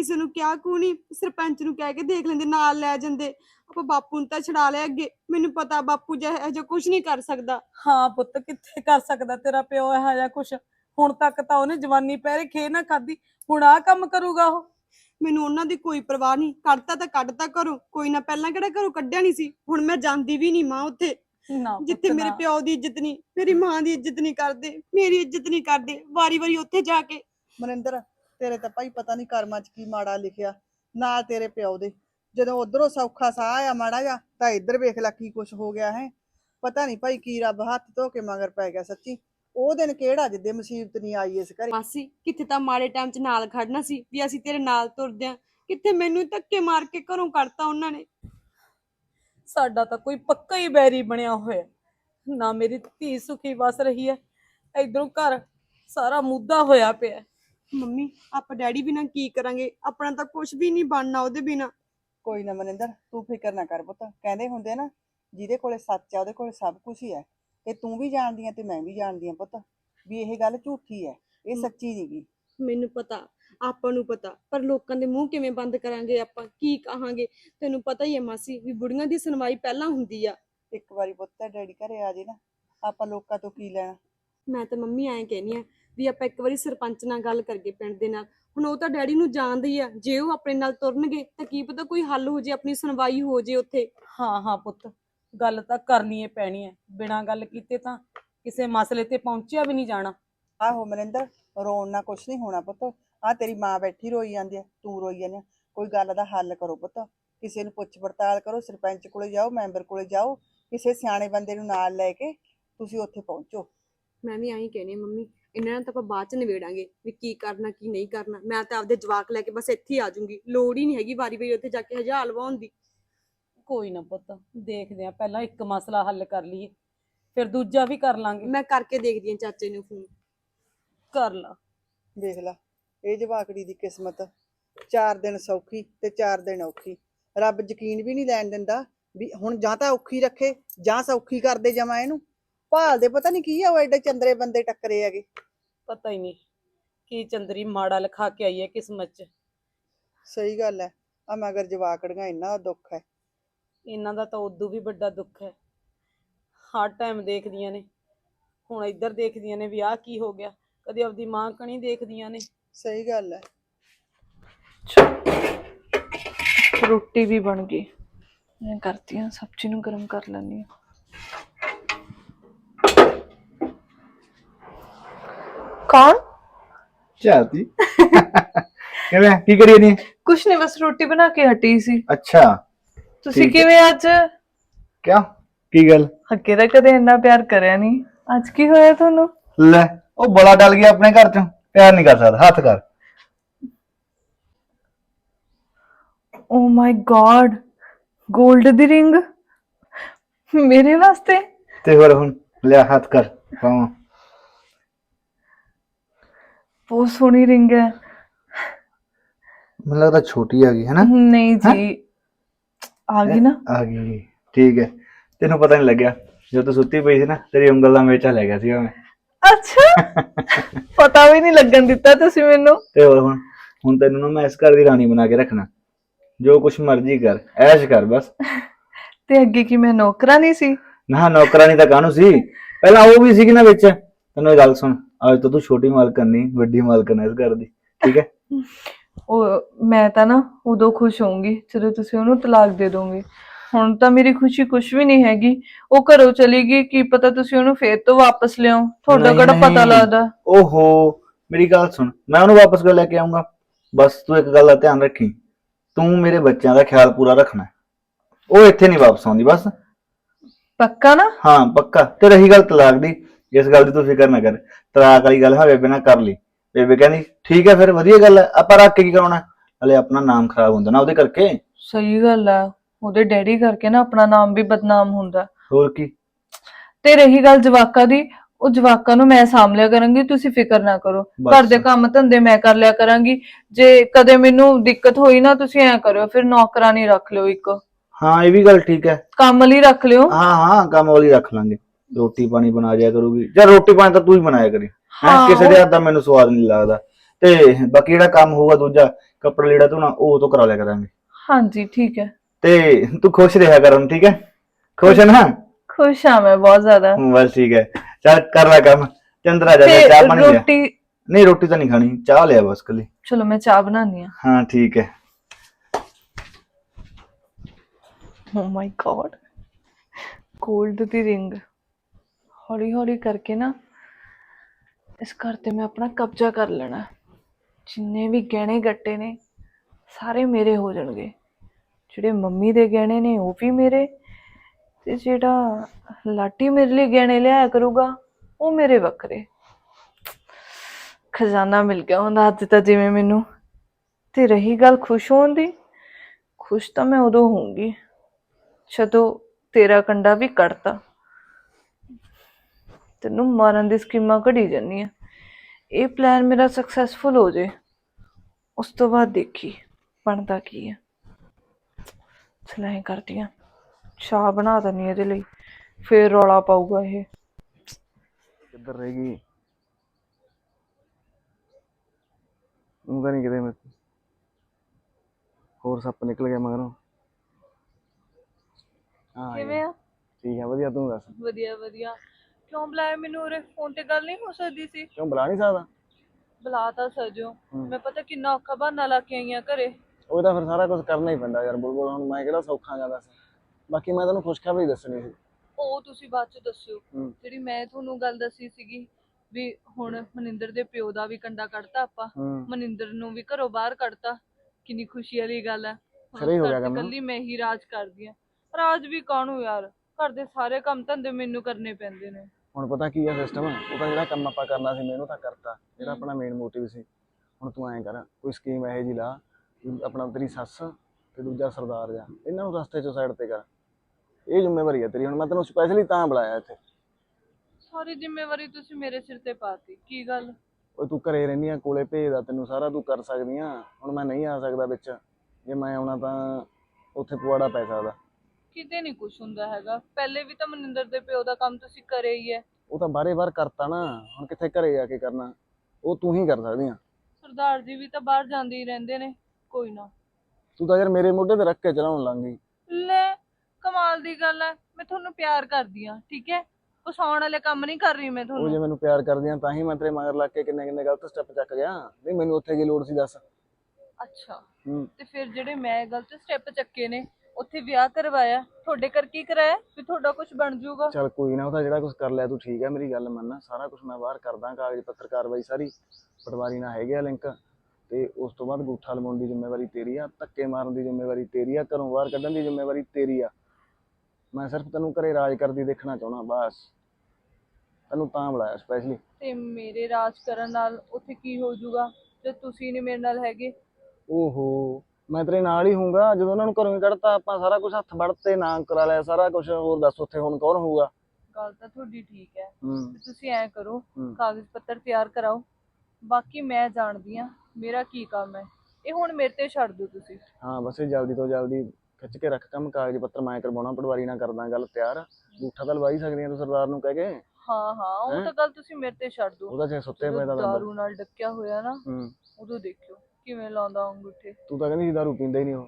ਕਿਸੇ ਨੂੰ ਕਿਹਾ ਕੂ ਨਹੀਂ ਸਰਪੰਚ ਨੂੰ ਕਹਿ ਕੇ ਦੇਖ ਲੈਂਦੇ ਨਾਲ ਲੈ ਜਾਂਦੇ। ਆਪਾਂ ਬਾਪੂ ਨੂੰ ਤਾਂ ਛਡਾ ਲਿਆ ਅੱਗੇ। ਮੈਨੂੰ ਪਤਾ ਬਾਪੂ ਜਿਹਾ ਇਹੋ ਜਿਹਾ ਕੁਝ ਨਹੀਂ ਕਰ ਸਕਦਾ। ਹਾਂ ਪੁੱਤ ਕਿੱਥੇ ਕਰ ਸਕਦਾ ਤੇਰਾ ਪਿਓ ਇਹੋ ਜਿਹਾ ਕੁਛ? ਹੁਣ ਤੱਕ ਤਾਂ ਉਹਨੇ ਜਵਾਨੀ ਪਹਿਰੇ ਖੇ ਨਾ ਖਾਦੀ ਹੁਣ ਆਹ ਕੰਮ ਕਰੂਗਾ ਉਹ? ਮੈਨੂੰ ਉਹਨਾਂ ਦੀ ਕੋਈ ਪਰਵਾਹ ਨਹੀਂ। ਕੱਢਤਾ ਤਾਂ ਕੱਢਤਾ ਘਰੋਂ। ਕੋਈ ਨਾ ਪਹਿਲਾਂ ਕਿਹੜਾ ਘਰੋਂ ਕੱਢਿਆ ਨਹੀਂ ਸੀ? ਹੁਣ ਮੈਂ ਜਾਂਦੀ ਵੀ ਨਹੀਂ ਮਾਂ ਉੱਥੇ। ਨਾ ਪੁੱਤ ਜਿੱਥੇ ਮੇਰੇ ਨਾ। ਪਿਓ ਦੀ ਇੱਜ਼ਤ ਨਹੀਂ ਮੇਰੀ ਮਾਂ ਦੀ ਇੱਜ਼ਤ ਨਹੀਂ ਕਰਦੇ ਮੇਰੀ ਇੱਜ਼ਤ ਨਹੀਂ ਕਰਦੇ। ਵਾਰੀ-ਵਾਰੀ ਉੱਥੇ ਜਾ ਕੇ। ਮਨਿੰਦਰ ਤੇਰੇ ਤਾਂ ਭਾਈ ਪਤਾ ਨਹੀਂ ਕਰਮਾਂ 'ਚ ਕੀ ਮਾੜਾ ਲਿਖਿਆ ਨਾਲ ਤੇਰੇ ਪਿਓ ਦੇ। ਜਦੋਂ ਉਧਰੋਂ ਸੌਖਾ ਸਾਹ ਆਇਆ ਮਾੜਾ ਜਾ ਤਾਂ ਇੱਧਰ ਵੇਖ ਲੈ ਕੀ ਕੁਛ ਹੋ ਗਿਆ ਹੈ। ਪਤਾ ਨਹੀਂ ਭਾਈ ਕੀ ਰੱਬ ਹੱਥ ਧੋ ਕੇ ਮਗਰ ਪੈ ਗਿਆ ਸੱਚੀ। ਉਹ ਦਿਨ ਕਿਹੜਾ ਜਿੱਦੇ ਮੁਸੀਬਤ ਨਹੀਂ ਆਈ ਇਸ ਘਰੇ। ਮਾਸੀ ਕਿੱਥੇ ਤਾਂ ਮਾੜੇ ਟਾਈਮ 'ਚ ਨਾਲ ਖੜਨਾ ਸੀ ਵੀ ਅਸੀਂ ਤੇਰੇ ਨਾਲ ਤੁਰਦੇ ਆਂ। ਕਿੱਥੇ ਮੈਨੂੰ ਧੱਕੇ ਮਾਰ ਕੇ ਘਰੋਂ ਕੱਢਤਾ ਉਹਨਾਂ ਨੇ? ਸਾਡਾ ਤਾਂ ਕੋਈ ਪੱਕਾ ਹੀ ਬੈਰੀ ਬਣਿਆ ਹੋਇਆ। ਨਾ ਮੇਰੀ ਧੀ ਸੁਖੀ ਵਸ ਰਹੀ ਹੈ ਇਧਰੋਂ ਘਰ ਸਾਰਾ ਮੁੱਦਾ ਹੋਇਆ ਪਿਆ। ਮੰਮੀ ਆਪਾਂ ਡੈਡੀ ਬਿਨਾਂ ਕੀ ਕਰਾਂਗੇ? ਆਪਣਾ ਤਾਂ ਕੁਝ ਵੀ ਨਹੀਂ ਬਣਨਾ ਉਹਦੇ ਬਿਨਾਂ। ਕੋਈ ਨਾ ਮਨਿੰਦਰ ਤੂੰ ਫਿਕਰ ਨਾ ਕਰ ਪੁੱਤ। ਕਹਿੰਦੇ ਹੁੰਦੇ ਨਾ ਜਿਹਦੇ ਕੋਲੇ ਸੱਚ ਆ ਉਹਦੇ ਕੋਲੇ ਸਭ ਕੁਝ ਹੀ ਹੈ ਤੇ ਤੂੰ ਵੀ ਜਾਣਦੀ ਆ ਤੇ ਮੈਂ ਵੀ ਜਾਣਦੀ ਆ ਪੁੱਤ ਵੀ ਇਹ ਗੱਲ ਝੂਠੀ ਹੈ ਇਹ ਸੱਚੀ ਨਹੀਂਗੀ ਮੈਨੂੰ ਪਤਾ ਆਪਾਂ ਨੂੰ ਪਤਾ ਪਰ ਲੋਕਾਂ ਦੇ ਮੂੰਹ ਕਿਵੇਂ ਬੰਦ ਕਰਾਂਗੇ ਆਪਾਂ ਕੀ ਕਹਾਂਗੇ? ਤੈਨੂੰ ਪਤਾ ਹੀ ਹੈ ਮਾਸੀ ਵੀ ਬੁੜੀਆਂ ਦੀ ਸੁਣਵਾਈ ਪਹਿਲਾਂ ਹੁੰਦੀ ਆ। ਇੱਕ ਵਾਰੀ ਪੁੱਤ ਡੈਡੀ ਘਰੇ ਆ ਜੇ ਨਾ ਆਪਾਂ ਲੋਕਾਂ ਤੋਂ ਕੀ ਲੈਣਾ? ਮੈਂ ਤਾਂ ਮੰਮੀ ਐਂ ਕਹਿੰਦੀ ਆ ਵੀ ਆਪਾਂ ਇੱਕ ਵਾਰੀ ਸਰਪੰਚ ਨਾਲ ਗੱਲ ਕਰਗੇ ਪਿੰਡ ਦੇ ਨਾਲ। ਹੁਣ ਉਹ ਤਾਂ ਡੈਡੀ ਨੂੰ ਜਾਣਦੇ ਹੀ ਆ ਜੇ ਉਹ ਆਪਣੇ ਨਾਲ ਤੁਰਨਗੇ ਤਾਂ ਕੀ ਪਤਾ ਕੋਈ ਹੱਲ ਹੋ ਜੇ ਆਪਣੀ ਸੁਣਵਾਈ ਹੋ ਜੇ ਉੱਥੇ। ਹਾਂ ਹਾਂ ਪੁੱਤ ਗੱਲ ਤਾਂ ਕਰਨੀ ਏ ਪੈਣੀ ਹੈ। ਬਿਨਾਂ ਗੱਲ ਕੀਤੇ ਤਾਂ ਕਿਸੇ ਮਸਲੇ ਤੇ ਪਹੁੰਚਿਆ ਵੀ ਨਹੀਂ ਜਾਣਾ। ਆਹੋ ਮਨਿੰਦਰ ਰੋਣ ਨਾਲ ਕੁਛ ਨਹੀਂ ਹੋਣਾ ਪੁੱਤ। ਆ ਤੇਰੀ ਮਾਂ ਬੈਠੀ ਰੋਈ ਜਾਂਦੀ ਹੈ ਤੂੰ ਰੋਈ ਜਾਂਦੀ ਹੈ। ਕੋਈ ਗੱਲ ਦਾ ਹੱਲ ਕਰੋ ਪੁੱਤ। ਕਿਸੇ ਨੂੰ ਪੁੱਛ ਪੜਤਾਲ ਕਰੋ ਸਰਪੰਚ ਕੋਲੇ ਜਾਓ ਮੈਂਬਰ ਕੋਲੇ ਜਾਓ ਕਿਸੇ ਸਿਆਣੇ ਬੰਦੇ ਨੂੰ ਨਾਲ ਲੈ ਕੇ ਤੁਸੀਂ ਉੱਥੇ ਪਹੁੰਚੋ। ਮੈਂ ਵੀ ਐਂ ਕਹਿੰਦੀ ਆ ਮੰਮੀ ਇਹਨਾਂ ਨਾਲ ਤਾਂ ਆਪਾਂ ਬਾਅਦ ਚ ਨਿਬੇੜਾਂਗੇ ਵੀ ਕੀ ਕਰਨਾ ਕੀ ਨਹੀਂ ਕਰਨਾ। ਮੈਂ ਤਾਂ ਆਪਦੇ ਜਵਾਕ ਲੈ ਕੇ ਬਸ ਇੱਥੇ ਹੀ ਆ ਜਾਊਂਗੀ। ਲੋੜ ਹੀ ਨਹੀਂ ਹੈਗੀ ਵਾਰੀ ਵਾਰੀ ਉੱਥੇ ਜਾ ਕੇ ਹਜਾ ਲਵਾਉਣ ਦੀ। ਕੋਈ ਨਾ ਪੁੱਤ ਦੇਖਦੇ ਆ ਪਹਿਲਾਂ ਇੱਕ ਮਸਲਾ ਹੱਲ ਕਰ ਲਈਏ ਫਿਰ ਦੂਜਾ ਵੀ ਕਰ ਲਾਂਗੇ। ਮੈਂ ਕਰਕੇ ਦੇਖਦੀ ਆ ਚਾਚੇ ਨੂੰ ਫੋਨ ਕਰ ਲਾ। ਦੇਖ ਲਾ ਇਹ ਜਵਾਕੜੀ ਦੀ ਕਿਸਮਤ। ਚਾਰ ਦਿਨ ਸੌਖੀ ਤੇ ਚਾਰ ਦਿਨ ਔਖੀ। ਰੱਬ ਯਕੀਨ ਵੀ ਨਹੀਂ ਲੈਣ ਦਿੰਦਾ ਵੀ ਹੁਣ ਜਾਂ ਤਾਂ ਔਖੀ ਰੱਖੇ ਜਾਂ ਸੌਖੀ ਕਰਦੇ ਜਮਾ ਇਹਨੂੰ। ਭਾਲਦੇ ਪਤਾ ਨਹੀਂ ਕੀ ਆ ਉਹ ਐਡੇ ਚੰਦਰੇ ਬੰਦੇ ਟੱਕਰੇ ਹੈਗੇ। ਪਤਾ ਹੀ ਨਹੀਂ ਕੀ ਚੰਦਰੀ ਮਾੜਾ ਲਿਖਾ ਕੇ ਆਈ ਹੈ ਕਿਸਮਤ 'ਚ। ਸਹੀ ਗੱਲ ਹੈ। ਆ ਮਗਰ ਜਵਾਕੜੀਆਂ ਇੰਨਾ ਦੁੱਖ ਹੈ। ਇਹਨਾਂ ਦਾ ਤਾਂ ਉਦੋਂ ਵੀ ਵੱਡਾ ਦੁੱਖ ਹੈ। ਹਰ ਟਾਈਮ ਦੇਖਦੀਆਂ ਨੇ। ਹੁਣ ਇੱਧਰ ਦੇਖਦੀਆਂ ਨੇ ਵੀ ਆਹ ਕੀ ਹੋ ਗਿਆ। ਕਦੇ ਆਪਦੀ ਮਾਂ ਕਣੀ ਦੇਖਦੀਆਂ ਨੇ। ਸਹੀ ਗੱਲ ਹੈ। ਰੋਟੀ ਵੀ ਬਣ ਗਈ। ਮੈਂ ਕਰਦੀ ਹਾਂ ਸਬਜ਼ੀ ਨੂੰ ਗਰਮ ਕਰ ਲੈਂਦੀ ਹਾਂ। ਕੌਣ? ਚਾਹਤੀ ਕਿਵੇਂ? ਕੀ ਕਰੀਏ ਨਹੀਂ ਕੁਛ ਨਹੀਂ ਬਸ ਰੋਟੀ ਬਣਾ ਕੇ ਹਟੀ ਸੀ। ਅੱਛਾ। ਤੁਸੀਂ। ਕਿਵੇਂ ਅੱਜ? ਕਿਆ? ਕੀ ਗੱਲ? ਅੱਗੇ ਤਾਂ ਕਦੇ ਇੰਨਾ ਪਿਆਰ ਕਰਿਆ ਨਹੀਂ। ਅੱਜ ਕੀ ਹੋਇਆ ਤੁਹਾਨੂੰ? ਲੈ ਉਹ ਬੜਾ ਡਲ ਗਿਆ ਆਪਣੇ ਘਰ ਚੋਂ। ਪਿਆਰ ਨਹੀਂ ਕਰ ਸਕਦਾ ਹੱਥ ਕਰ। ਓ ਮਾਈ ਗॉड 골ਡ ਦੀ ਰਿੰਗ ਮੇਰੇ ਵਾਸਤੇ? ਤੇ ਹੋਰ ਹੁਣ ਲਿਆ ਹੱਥ ਕਰ। ਪਾਵਾਂ ਬਹੁਤ ਸੋਹਣੀ ਰਿੰਗ ਹੈ। ਮੈਨੂੰ ਲੱਗਦਾ ਛੋਟੀ ਆ ਗਈ ਹੈ ਨਾ ਨਹੀਂ ਜੀ। ਆ ਗਈ ਨਾ। ਆ ਗਈ ਠੀਕ ਹੈ। ਤੈਨੂੰ ਪਤਾ ਨਹੀਂ ਲੱਗਿਆ। ਜਦੋਂ ਤੂੰ ਸੁੱਤੀ ਪਈ ਸੀ ਨਾ ਤੇਰੀ ਉਂਗਲ ਦਾ ਮੇਚਾ ਲੈ ਗਿਆ ਸੀ ਮੈਂ। ਅੱਛਾ। ਪਤਾ ਵੀ ਨਹੀਂ ਲੱਗਣ ਦਿੱਤਾ ਤੁਸੀਂ ਮੈਨੂੰ। ਤੇ ਹੋਰ ਹੁਣ? ਹੁਣ ਤੈਨੂੰ ਨਾ ਮੈਂ ਇਸ ਘਰ ਦੀ ਰਾਣੀ ਬਣਾ ਕੇ ਰੱਖਣਾ। ਜੋ ਕੁਛ ਮਰਜ਼ੀ ਕਰ ਐਸ਼ ਕਰ ਬਸ। ਤੇ ਅੱਗੇ ਕੀ ਮੈਂ ਨੌਕਰਾਂ ਨਹੀਂ ਸੀ? ਨਾ ਨੌਕਰਾਨੀ ਤਾਂ ਕਾਹਨੂੰ ਸੀ? ਪਹਿਲਾਂ ਉਹ ਵੀ ਸੀਗੀ ਨਾ ਵਿੱਚ। ਤੈਨੂੰ ਇਹ ਗੱਲ ਸੁਣ। ਅੱਜ ਤੋਂ ਤੂੰ ਛੋਟੀ ਮਾਲਕਣ ਨਹੀਂ ਵੱਡੀ ਮਾਲਕਣ ਹੈ ਇਸ ਘਰ ਦੀ ਠੀਕ ਹੈ? ਉਹ ਮੈਂ ਤਾਂ ਨਾ ਉਦੋਂ ਖੁਸ਼ ਹੋਊਂਗੀ ਜਦੋਂ ਤੁਸੀਂ ਉਹਨੂੰ ਤਲਾਕ ਦੇ ਦੋਗੇ। ਹੁਣ ਤਾਂ ਮੇਰੀ ਖੁਸ਼ੀ ਕੁਝ ਵੀ ਨਹੀਂ ਹੈਗੀ। ਉਹ ਘਰੋਂ ਚਲੀ ਗਈ ਕੀ ਪਤਾ ਤੁਸੀਂ ਉਹਨੂੰ ਫੇਰ ਤੋਂ ਵਾਪਸ ਲਿਆਓ। ਤੁਹਾਡਾ ਨਹੀਂ, ਕਿਹੜਾ ਪਤਾ ਨਹੀਂ। ਲੱਗਦਾ? ਓਹੋ ਮੇਰੀ ਗੱਲ ਸੁਣ ਮੈਂ ਉਹਨੂੰ ਵਾਪਸ ਕਰ ਲੈ ਕੇ ਆਉਂਗਾ ਬਸ ਤੂੰ ਇੱਕ ਗੱਲ ਦਾ ਧਿਆਨ ਰੱਖੀ। ਤੂੰ ਮੇਰੇ ਬੱਚਿਆਂ ਦਾ ਖਿਆਲ ਪੂਰਾ ਰੱਖਣਾ। ਹੈ। ਉਹ ਇੱਥੇ ਨਹੀਂ ਵਾਪਸ ਆਉਂਦੀ ਬਸ। ਪੱਕਾ ਨਾ? ਹਾਂ ਪੱਕਾ। ਤੇ ਰਹੀ ਗੱਲ ਤਲਾਕ ਦੀ ਇਸ ਗੱਲ ਦੀ ਤੂੰ ਫਿਕਰ ਨਾ ਕਰ ਤਲਾਕ ਵਾਲੀ ਗੱਲ ਹਾਂ ਬੇਬੇ ਨਾਲ ਕਰ ਲਈ। ਬੇਬੇ ਕਹਿੰਦੀ ਠੀਕ ਹੈ ਫਿਰ ਵਧੀਆ ਗੱਲ ਹੈ ਆਪਾਂ ਰੱਖ ਕੇ ਕੀ ਕਰਾਉਣਾ? ਹਲੇ ਆਪਣਾ ਨਾਮ ਖਰਾਬ ਹੁੰਦਾ ਨਾ ਉਹਦੇ ਕਰਕੇ? ਸਹੀ ਗੱਲ ਹੈ ਉਹਦੇ ਡੈਡੀ ਕਰਕੇ ਨਾ ਆਪਣਾ ਨਾਮ ਵੀ ਬਦਨਾਮ ਹੁੰਦਾ। ਹੋਰ ਕੀ? ਤੇ ਰਹੀ ਗੱਲ ਜਵਾਕਾਂ ਦੀ ਉਹ ਜਵਾਕਾਂ ਨੂੰ ਮੈਂ ਸਾਂਭ ਲਿਆ ਕਰਾਂਗੀ ਤੁਸੀਂ ਫਿਕਰ ਨਾ ਕਰੋ। ਬਸ। ਘਰ ਦੇ ਕੰਮ ਧੰਦੇ ਮੈਂ ਕਰ ਲਿਆ ਕਰਾਂਗੀ ਜੇ ਕਦੇ ਮੈਨੂੰ ਦਿੱਕਤ ਹੋਈ ਨਾ ਤੁਸੀਂ ਐ ਕਰਿਓ ਫਿਰ ਨੌਕਰਾਨੀ ਰੱਖ ਲਿਓ ਇੱਕ। ਹਾਂ ਇਹ ਵੀ ਗੱਲ ਠੀਕ ਹੈ। ਕੰਮ ਲਈ ਰੱਖ ਲਿਓ। ਹਾਂ ਹਾਂ ਕੰਮ ਵਾਲੀ ਰੱਖ ਲਾਂਗੇ। ਰੋਟੀ ਪਾਣੀ ਬਣਾ ਜਾਇਆ ਕਰੂਗੀ। ਜਾਂ ਰੋਟੀ ਪਾਣੀ ਤਾਂ ਤੂੰ ਹੀ ਬਣਾਇਆ ਕਰੀ। ਹੈਂ, ਹਾਂ, ਕਿਸੇ ਦੇ ਹੱਥ ਦਾ ਮੈਨੂੰ ਸਵਾਦ ਨਹੀਂ ਲੱਗਦਾ। ਤੇ ਬਾਕੀ ਜਿਹੜਾ ਕੰਮ ਹੋਊਗਾ ਦੂਜਾ ਕੱਪੜਾ ਲੀੜਾ ਧੋਣਾ ਉਹ ਤੋਂ ਕਰਾ ਲਿਆ ਕਰਾਂਗੇ। ਹਾਂਜੀ ਠੀਕ ਹੈ। ਤੇ ਤੂੰ ਖੁਸ਼ ਰਿਹਾ ਕਰ ਹੁਣ ਠੀਕ ਹੈ? ਖੁਸ਼ ਹੈ ਨਾ? ਖੁਸ਼ ਹਾਂ ਮੈਂ ਬਹੁਤ ਜ਼ਿਆਦਾ। ਬਸ ਠੀਕ ਹੈ। ਚੱਲ ਕਰ ਲੈ ਕੰਮ। ਚੰਦਰਾ ਜਾ ਤੇ ਚਾਹ ਪਾਣੀ ਲਿਆ। ਰੋਟੀ ਨਹੀਂ ਰੋਟੀ ਤਾਂ ਨਹੀਂ ਖਾਣੀ। ਚਾਹ ਲਿਆ ਬਸ ਕੱਲੀ। ਚਲੋ ਮੈਂ ਚਾਹ ਬਣਾਉਣੀ ਆ ਹਾਂ ਠੀਕ ਹੈ। ਓ ਮਾਈ ਗॉड 골ਡ ਦੀ ਰਿੰਗ ਹੌਲੀ ਹੌਲੀ ਕਰਕੇ ਨਾ ਇਸ ਘਰ ਤੇ ਮੈਂ ਆਪਣਾ ਕਬਜ਼ਾ ਕਰ ਲੈਣਾ। ਜਿੰਨੇ ਵੀ ਗਹਿਣੇ ਗੱਟੇ ਨੇ, ਸਾਰੇ ਮੇਰੇ ਹੋ ਜਾਣਗੇ। ਜਿਹੜੇ ਮੰਮੀ ਦੇ ਗਹਿਣੇ ਨੇ, ਉਹ ਵੀ ਮੇਰੇ। ਤੇ ਜਿਹੜਾ ਲਾਟੀ ਮੇਰੇ ਲਈ ਗਹਿਣੇ ਲਿਆਇਆ ਕਰੂਗਾ, ਉਹ ਮੇਰੇ ਵੱਖਰੇ। ਖਜ਼ਾਨਾ ਮਿਲ ਗਿਆ ਹੁੰਦਾ ਅੱਜ ਤਾਂ ਜਿਵੇਂ ਮੈਨੂੰ। ਤੇ ਰਹੀ ਗੱਲ ਖੁਸ਼ ਹੋਣ ਦੀ, ਖੁਸ਼ ਤਾਂ ਮੈਂ ਉਦੋਂ ਹੋਊਂਗੀ। ਜਦੋਂ ਤੇਰਾ ਕੰਡਾ ਵੀ ਕੱਢਤਾ। ਤੈਨੂੰ ਮਾਰਨ ਦੀ ਸਕੀਮਾਂ ਘੜੀ ਜਾਂਦੀਆਂ ਇਹ ਪਲਾਨ ਮੇਰਾ ਸਕਸੈਸਫੁਲ ਹੋ ਜੇ। ਉਸ ਤੋਂ ਬਾਅਦ ਦੇਖੀ ਬਣਦਾ ਕੀ ਹੈ ਸਲਾਹ ਕਰਦੀ ਆ। ਚਾਹ ਬਣਾ ਦਨੀ ਇਹਦੇ ਲਈ। ਫੇਰ ਰੌਲਾ ਪਾਊਗਾ ਇਹ। ਕਿੱਧਰ ਰਹਿ ਗਈ? ਉਹ ਤਾਂ ਨਹੀਂ ਕਿਤੇ ਮੈਂ ਹੋਰ ਸੱਪ ਨਿਕਲ ਗਿਆ ਮਗਰੋਂ। ਹਾਂ ਕਿਵੇਂ ਆ? ਠੀਕ ਹੈ ਵਧੀਆ ਤੂੰ ਦੱਸ। ਵਧੀਆ ਵਧੀਆ। ਕਿਉਂ ਬੁਲਾਇਆ ਮੈਨੂੰ ਉਰੇ? ਫੋਨ ਤੇ ਗੱਲ ਨਹੀਂ ਹੋ ਸਕਦੀ ਸੀ। ਕਿਉਂ ਬੁਲਾ ਨਹੀਂ ਸਕਦਾ? ਬੁਲਾ ਤਾਂ ਸਜੋ। ਮੈਂ ਪਤਾ ਕਿੰਨਾ ਔਖਾ ਬਹਾਨਾ ਲਾ ਕੇ ਆਈਆਂ ਘਰੇ। ਉਹ ਤਾਂ ਫਿਰ ਸਾਰਾ ਕੁਝ ਕਰਨਾ ਹੀ ਪੈਂਦਾ ਯਾਰ ਬੁਲਬੁਲ ਹੁਣ ਮੈਂ ਕਿਹੜਾ ਸੌਖਾ ਗਾ ਦੱਸ ਬਾਕੀ ਮੈਂ ਤੈਨੂੰ ਖੁਸ਼ਖਬਰੀ ਦੱਸਣੀ ਸੀ। ਉਹ ਤੁਸੀਂ ਬਾਅਦ ਚ ਦੱਸਿਓ। ਜਿਹੜੀ ਮੈਂ ਤੁਹਾਨੂੰ ਗੱਲ ਦੱਸੀ ਸੀਗੀ ਵੀ ਹੁਣ ਮਨਿੰਦਰ ਦੇ ਪਿਓ ਦਾ ਵੀ ਕੰਡਾ ਕੱਢਤਾ ਆਪਾਂ ਹੂੰ। ਮਨਿੰਦਰ ਨੂੰ ਵੀ ਘਰੋਂ ਬਾਹਰ ਕੱਢਤਾ। ਕਿੰਨੀ ਖੁਸ਼ੀ ਵਾਲੀ ਗੱਲ ਹੈ ਹੁਣ ਹੀ ਹੋ ਘਰ ਗਿਆ ਤੇ ਕੰਮ। ਇਕੱਲੀ ਮੈਂ ਹੀ ਰਾਜ ਕਰਦੀ ਆ। ਰਾਜ ਵੀ ਕਾਹਨੂੰ ਯਾਰ? ਘਰ ਦੇ ਸਾਰੇ ਕੰਮ ਧੰਦੇ ਮੈਨੂੰ ਕਰਨੇ ਪੈਂਦੇ ਨੇ। ਹੁਣ ਪਤਾ ਕੀ ਆ ਸਿਸਟਮ ਉਹ ਤਾਂ ਜਿਹੜਾ ਕੰਮ ਆਪਾਂ ਕਰਨਾ ਸੀ ਮੈਨੂੰ ਤਾਂ ਕਰਤਾ। ਜਿਹੜਾ ਆਪਣਾ ਮੇਨ ਮੋਟਿਵ ਸੀ। ਹੁਣ ਤੂੰ ਐਂ ਕਰ ਕੋਈ ਸਕੀਮ ਇਹੋ ਜੀ ਲਾ ਆਪਣਾ ਤੇਰੀ ਸੱਸ ਤੇ ਦੂਜਾ ਸਰਦਾਰ ਜਾ ਇਹਨਾਂ ਨੂੰ ਰਸਤੇ ਚੋਂ ਸਾਈਡ ਤੇ ਕਰ। ਇਹ ਜ਼ਿੰਮੇਵਾਰੀ ਹੈ ਤੇਰੀ। ਹੁਣ ਮੈਂ ਤੈਨੂੰ ਸਪੈਸ਼ਲੀ ਤਾਂ ਬੁਲਾਇਆ ਇੱਥੇ। ਸਾਰੀ ਜ਼ਿੰਮੇਵਾਰੀ ਤੁਸੀਂ ਮੇਰੇ ਸਿਰ ਤੇ ਪਾਤੀ। ਕੀ ਗੱਲ? ਓਏ ਤੂੰ ਘਰੇ ਰਹਿੰਦੀ ਆ ਕੋਲੇ ਭੇਜਦਾ ਤੈਨੂੰ ਸਾਰਾ ਤੂੰ ਕਰ ਸਕਦੀ ਆ। ਹੁਣ ਮੈਂ ਨਹੀਂ ਆ ਸਕਦਾ ਵਿੱਚ। ਜੇ ਮੈਂ ਆਉਣਾ ਤਾਂ ਉੱਥੇ ਪੁਆੜਾ ਪੈ ਸਕਦਾ। ਕਿਤੇ ਨਹੀਂ ਕੁਝ ਹੁੰਦਾ ਹੈਗਾ। ਪਹਿਲੇ ਵੀ ਤਾਂ ਮਨਿੰਦਰ ਦੇ ਪਿਓ ਦਾ ਕੰਮ ਤੁਸੀਂ ਕਰੇ ਹੀ ਹੈ। ਉਹ ਤਾਂ ਬਾਰੇ ਬਾਰ ਕਰਤਾ ਨਾ ਹੁਣ ਕਿੱਥੇ ਘਰੇ ਜਾ ਕੇ ਕਰਨਾ? ਉਹ ਤੂੰ ਹੀ ਕਰ ਸਕਦੀ ਆ। ਸਰਦਾਰ ਜੀ ਵੀ ਤਾਂ ਬਾਹਰ ਜਾਂਦੇ ਹੀ ਰਹਿੰਦੇ ਨੇ ਕੋਈ ਨਾ। ਤੂੰ ਤਾਂ ਯਾਰ ਮੇਰੇ ਮੋਢੇ ਤੇ ਰੱਖ ਕੇ ਚਲਾਉਣ ਲੰਗੀ ਲੈ ਕਮਾਲ ਦੀ ਗੱਲ ਹੈ ਮੈਂ ਤੁਹਾਨੂੰ ਪਿਆਰ ਕਰਦੀ ਆ ਠੀਕ ਹੈ? ਫਸਾਉਣ ਵਾਲੇ ਕੰਮ ਨਹੀਂ ਕਰ ਰਹੀ ਮੈਂ ਉਹ ਜੇ ਮੈਨੂੰ ਪਿਆਰ ਕਰਦੀਆਂ ਤਾਂ ਹੀ ਮੈਂ ਤੇਰੇ ਮਗਰ ਲੱਗ ਕੇ ਕਿੰਨੇ ਕਿੰਨੇ ਗਲਤ ਸਟੈਪ ਚੱਕ ਗਿਆ। ਨਹੀਂ ਮੈਨੂੰ ਉੱਥੇ ਕੀ ਲੋੜ ਸੀ ਦੱਸ। ਅੱਛਾ। ਹੂੰ। ਤੇ ਫਿਰ ਜਿਹੜੇ ਮੈਂ ਗਲਤ ਸਟੈਪ ਚੱਕੇ ਨੇ ਉੱਥੇ ਵਿਆਹ ਕਰਵਾਇਆ। ਤੁਹਾਡੇ ਕਰ ਕੀ ਕਰਾਇਆ? ਵੀ ਤੁਹਾਡਾ ਕੁਝ ਬਣ ਜਾਊਗਾ। ਚੱਲ ਕੋਈ ਨਾ ਉਹ ਤਾਂ ਜਿਹੜਾ ਕੁਝ ਕਰ ਲਿਆ ਤੂੰ ਠੀਕ ਹੈ ਮੇਰੀ ਗੱਲ ਮੰਨ। ਸਾਰਾ ਕੁਝ ਮੈਂ ਬਾਹਰ ਕਰਦਾ ਕਾਗਜ਼ ਪੱਤਰ ਕਾਰਵਾਈ ਸਾਰੀ। ਪਟਵਾਰੀ ਨਾਲ ਹੈਗੇ ਆ ਲਿੰਕ ਤੇ ਉਸ ਤੋਂ ਬਾਅਦ ਗੂਠਾ ਲਵਾਉਣ ਦੀ ਜ਼ਿੰਮੇਵਾਰੀ ਤੇਰੀ ਆ ਧੱਕੇ ਮਾਰਨ ਦੀ ਜ਼ਿੰਮੇਵਾਰੀ ਤੇਰੀ ਆ ਘਰੋਂ ਬਾਹਰ ਕੱਢਣ ਦੀ ਜ਼ਿੰਮੇਵਾਰੀ ਤੇਰੀ ਆ। ਮੈਂ ਸਿਰਫ ਤੈਨੂੰ ਘਰੇ ਰਾਜ ਕਰਦੀ ਦੇਖਣਾ ਚਾਹਣਾ ਬਸ। ਤੈਨੂੰ ਤਾਂ ਬੁਲਾਇਆ ਸਪੈਸ਼ਲੀ ਤੇ ਮੇਰੇ ਰਾਜ ਕਰਨ ਨਾਲ ਉੱਥੇ ਕੀ ਹੋ ਜਾਊਗਾ ਜੇ ਤੁਸੀਂ ਨਹੀਂ ਮੇਰੇ ਨਾਲ ਹੈਗੇ? ਓਹੋ। ਮੈਂ ਤੇਰੇ ਨਾਲ ਹੀ ਹੋਊਂਗਾ। ਜਦੋਂ ਉਹਨਾਂ ਨੂੰ ਘਰੋਂ ਹੀ ਕੱਢਤਾ ਆਪਾਂ ਸਾਰਾ ਕੁਝ ਹੱਥ ਵੜਤੇ ਨਾ ਕਰਾ ਲਿਆ ਸਾਰਾ ਕੁਝ ਹੋਰ ਦੱਸ ਉੱਥੇ ਹੁਣ ਕੌਣ ਹੋਊਗਾ? ਗੱਲ ਤਾਂ ਤੁਹਾਡੀ ਠੀਕ ਹੈ। ਹੂੰ। ਤੇ ਤੁਸੀਂ ਐਂ ਕਰੋ ਹੂੰ। ਕਾਗਜ਼ ਪੱਤਰ ਤਿਆਰ ਕਰਾਓ। ਬਾਕੀ ਮੈਂ ਜਾਣਦੀ ਆ ਮੇਰਾ ਕੀ ਕੰਮ ਹੈ। ਇਹ ਹੁਣ ਮੇਰੇ ਤੇ ਛੱਡ ਦਿਓ ਤੁਸੀਂ। ਹਾਂ ਬਸ ਇਹ ਜਲਦੀ ਤੋਂ ਜਲਦੀ ਖਿੱਚ ਕੇ ਰੱਖ ਕੰਮ ਕਾਗਜ਼ ਪੱਤਰ ਮੈਂ ਕਰਵਾਉਣਾ ਪਟਵਾਰੀ ਨਾਲ ਕਰਦਾ ਗੱਲ ਤਿਆਰ। ਬੂਠਾ ਤਾਂ ਲਵਾਈ ਸਕਦੀਆਂ ਤੂੰ ਸਰਦਾਰ ਨੂੰ ਕਹਿ ਕੇ। ਹਾਂ ਹਾਂ ਉਹ ਹੈਂ? ਤਾਂ ਗੱਲ ਤੁਸੀਂ ਮੇਰੇ ਤੇ ਛੱਡ ਦਿਓ। ਉਹਦਾ ਜੇ ਸੁੱਤੇ ਪਏ ਜਦੋਂ ਦਾ ਦਾਰੂ ਨਾਲ ਡੱਕਿਆ ਹੋਇਆ ਨਾ ਹੂੰ। ਉਦੋਂ ਦੇਖਿਓ। ਕਿਵੇਂ ਲਾਉਂਦਾ ਅੰਗੂਠੇ? ਤੂੰ ਤਾਂ ਕਹਿੰਦੀ ਸੀ ਦਾਰੂ ਪੀਂਦਾ ਹੀ ਨਹੀਂ ਉਹ।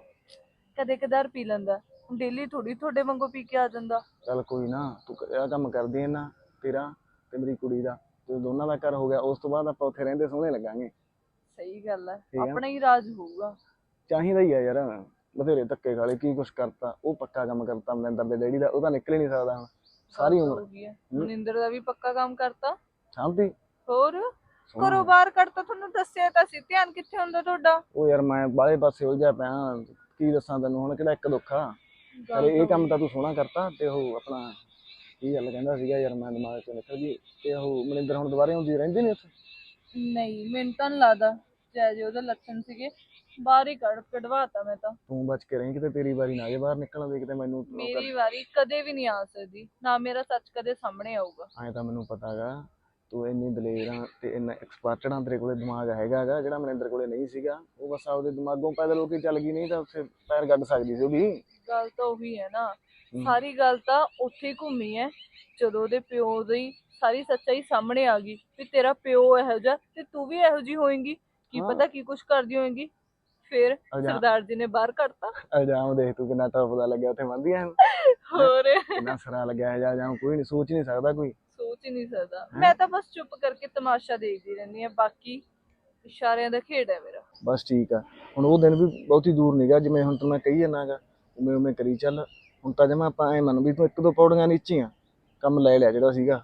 ਕਦੇ ਕਦਾਰ ਪੀ ਲੈਂਦਾ। ਡੇਲੀ ਥੋੜੀ ਤੁਹਾਡੇ ਵਾਂਗੂ ਪੀ ਕੇ ਆ ਜਾਂਦਾ। ਚੱਲ ਕੋਈ ਨਾ ਤੂੰ ਇਹ ਕੰਮ ਕਰਦੀ ਐ ਨਾ ਤੇਰਾ ਤੇ ਮੇਰੀ ਕੁੜੀ ਦਾ। ਤੇ ਦੋਨਾਂ ਦਾ ਘਰ ਹੋ ਗਿਆ ਉਸ ਤੋਂ ਬਾਅਦ ਆਪਾਂ ਉੱਥੇ ਰਹਿੰਦੇ ਸੋਹਣੇ ਲੱਗਾਂਗੇ। ਸਹੀ ਗੱਲ ਹੈ ਠੀਕ ਆ। ਆਪਣਾ ਹੀ ਰਾਜ ਹੋਊਗਾ। ਚਾਹੀਦਾ ਹੀ ਆ ਯਾਰ। ਬਥੇਰੇ ਧੱਕੇ ਖਾਲੇ ਕੀ ਕੁਛ ਕਰਤਾ ਉਹ ਪੱਕਾ ਕੰਮ ਕਰਤਾ ਮਨਿੰਦਰ ਦੇ ਡੈਡੀ ਦਾ ਉਹ ਤਾਂ ਨਿਕਲ ਹੀ ਨਹੀਂ ਸਕਦਾ ਹੁਣ। ਸਾਰੀ ਉਮਰ। ਹੈ ਮਨਿੰਦਰ ਦਾ ਵੀ ਪੱਕਾ ਕੰਮ ਕਰਤਾ? ਸ਼ਾਂਤੀ ਹੋਰ। ਘਰੋਂ ਬਾਹਰ ਕੱਢਤਾ ਤੁਹਾਨੂੰ ਦੱਸਿਆ ਤਾਂ ਸੀ। ਧਿਆਨ ਕਿੱਥੇ ਹੁੰਦਾ ਤੁਹਾਡਾ? ਉਹ ਯਾਰ ਮੈਂ ਬਾਹਲੇ ਪਾਸੇ ਉਲਝਿਆ ਪਿਆ ਕੀ ਦੱਸਾਂ ਤੈਨੂੰ? ਹੁਣ ਕਿਹੜਾ ਇੱਕ ਦੁੱਖ ਆ। ਇਹ ਕੰਮ ਤਾਂ ਤੂੰ ਸੋਹਣਾ ਕਰਤਾ ਤੇ ਉਹ ਆਪਣਾ ਕੀ ਗੱਲ ਕਹਿੰਦਾ ਸੀਗਾ ਯਾਰ ਮੈਂ ਦਿਮਾਗ ਚੋਂ ਨਿਕਲ ਗਈ ਤੇ ਉਹ ਮਨਿੰਦਰ ਹੁਣ ਦੁਬਾਰੇ ਹੁੰਦੀ ਰਹਿੰਦੀ ਨਹੀਂ ਉੱਥੇ? ਨਹੀਂ ਮੈਨੂੰ ਤਾਂ ਨੀ ਲੱਗਦਾ। ਜੈ ਜੇ ਉਹਦੇ ਲੱਛਣ ਸੀਗੇ। ਬਾਹਰ ਹੀ ਕੱਢ ਕਢਵਾਤਾ ਮੈਂ ਤਾਂ। ਤੂੰ ਬਚ ਕੇ ਰਹੀ ਕਿਤੇ ਤੇਰੀ ਵਾਰੀ ਨਾ ਆਏ ਬਾਹਰ ਨਿਕਲਣ ਦੇ ਕਿਤੇ ਮੈਨੂੰ ਮੇਰੀ ਵਾਰੀ ਕਦੇ ਵੀ ਨਹੀਂ ਆ ਸਕਦੀ। ਨਾ ਮੇਰਾ ਸੱਚ ਕਦੇ ਸਾਹਮਣੇ ਆਊਗਾ। ਐਂ ਤਾਂ ਮੈਨੂੰ ਪਤਾਗਾ ਤੂੰ ਇੰਨੀ ਦਲੇਰ ਆ ਤੇ ਇੰਨਾ ਐਕਸਪਰਟਡ ਆ ਤੇਰੇ ਕੋਲੇ ਦਿਮਾਗ ਹੈਗਾਗਾ ਜਿਹੜਾ ਮਨਿੰਦਰ ਕੋਲੇ ਨਹੀਂ ਸੀਗਾ ਉਹ ਬਸ ਆਪਦੇ ਦਿਮਾਗੋਂ ਪੈਦਲ ਹੋ ਕੇ ਚੱਲ ਗਈ ਨਹੀਂ ਤਾਂ ਉੱਥੇ ਪੈਰ ਗੱਡ ਸਕਦੀ ਸੀ ਉਹ ਵੀ। ਗੱਲ ਤਾਂ ਉਹੀ ਹੈ ਨਾ ਸਾਰੀ ਗੱਲ ਤਾਂ ਉੱਥੇ ਘੁੰਮੀ ਹੈ ਜਦੋਂ ਉਹਦੇ ਪਿਓ ਦੀ ਸਾਰੀ ਸੱਚਾਈ ਸਾਹਮਣੇ ਆ ਗਈ ਵੀ ਤੇਰਾ ਪਿਓ ਇਹੋ ਜਿਹਾ ਤੇ ਤੂੰ ਵੀ ਇਹੋ ਜਿਹੀ ਹੋਏਂਗੀ ਕੀ ਹਾਂ। ਪਤਾ ਕੀ ਕੁਝ ਕਰਦੀ ਹੋਏਂਗੀ ਫਿਰ ਸਰਦਾਰ ਜੀ ਨੇ ਬਾਹਰ ਕੱਢਤਾ। ਇਲਜ਼ਾਮ ਦੇਖ ਤੂੰ ਕਿੰਨਾ ਟੌਪ ਦਾ ਲੱਗਿਆ ਉੱਥੇ ਮੰਦੀਆਂ ਹੋਰ। ਕਿੰਨਾ ਸਰਾ ਲੱਗਿਆ ਹੈ ਜਾਂ ਕੋਈ ਨਹੀਂ ਸੋਚ ਨਹੀਂ ਸਕਦਾ ਕੋਈ। ਸੋਚ ਹੀ ਨਹੀਂ ਸਕਦਾ। ਮੈਂ ਤਾਂ ਬਸ ਚੁੱਪ ਕਰਕੇ ਤਮਾਸ਼ਾ ਦੇਖਦੀ ਰਹਿੰਦੀ ਆ ਬਾਕੀ ਇਸ਼ਾਰਿਆਂ ਦਾ ਖੇਡ ਹੈ ਮੇਰਾ। ਬਸ ਠੀਕ ਆ। ਹੁਣ ਉਹ ਦਿਨ ਵੀ ਬਹੁਤੀ ਦੂਰ ਨਹੀਂਗਾ ਜਿਵੇਂ ਹੁਣ ਤੈਨੂੰ ਮੈਂ ਕਹੀ ਜਾਣਾਗਾ ਉਵੇਂ ਉਵੇਂ ਕਰੀ ਚੱਲ। ਹੁਣ ਤਾਂ ਜਮਾ ਆਪਾਂ ਐ ਮੰਨ ਵੀ ਤੂੰ ਇੱਕ ਦੋ ਪੌੜੀਆਂ ਨੀਚੇ ਆ ਕੰਮ ਲੈ ਲਿਆ ਜਿਹੜਾ ਸੀਗਾ।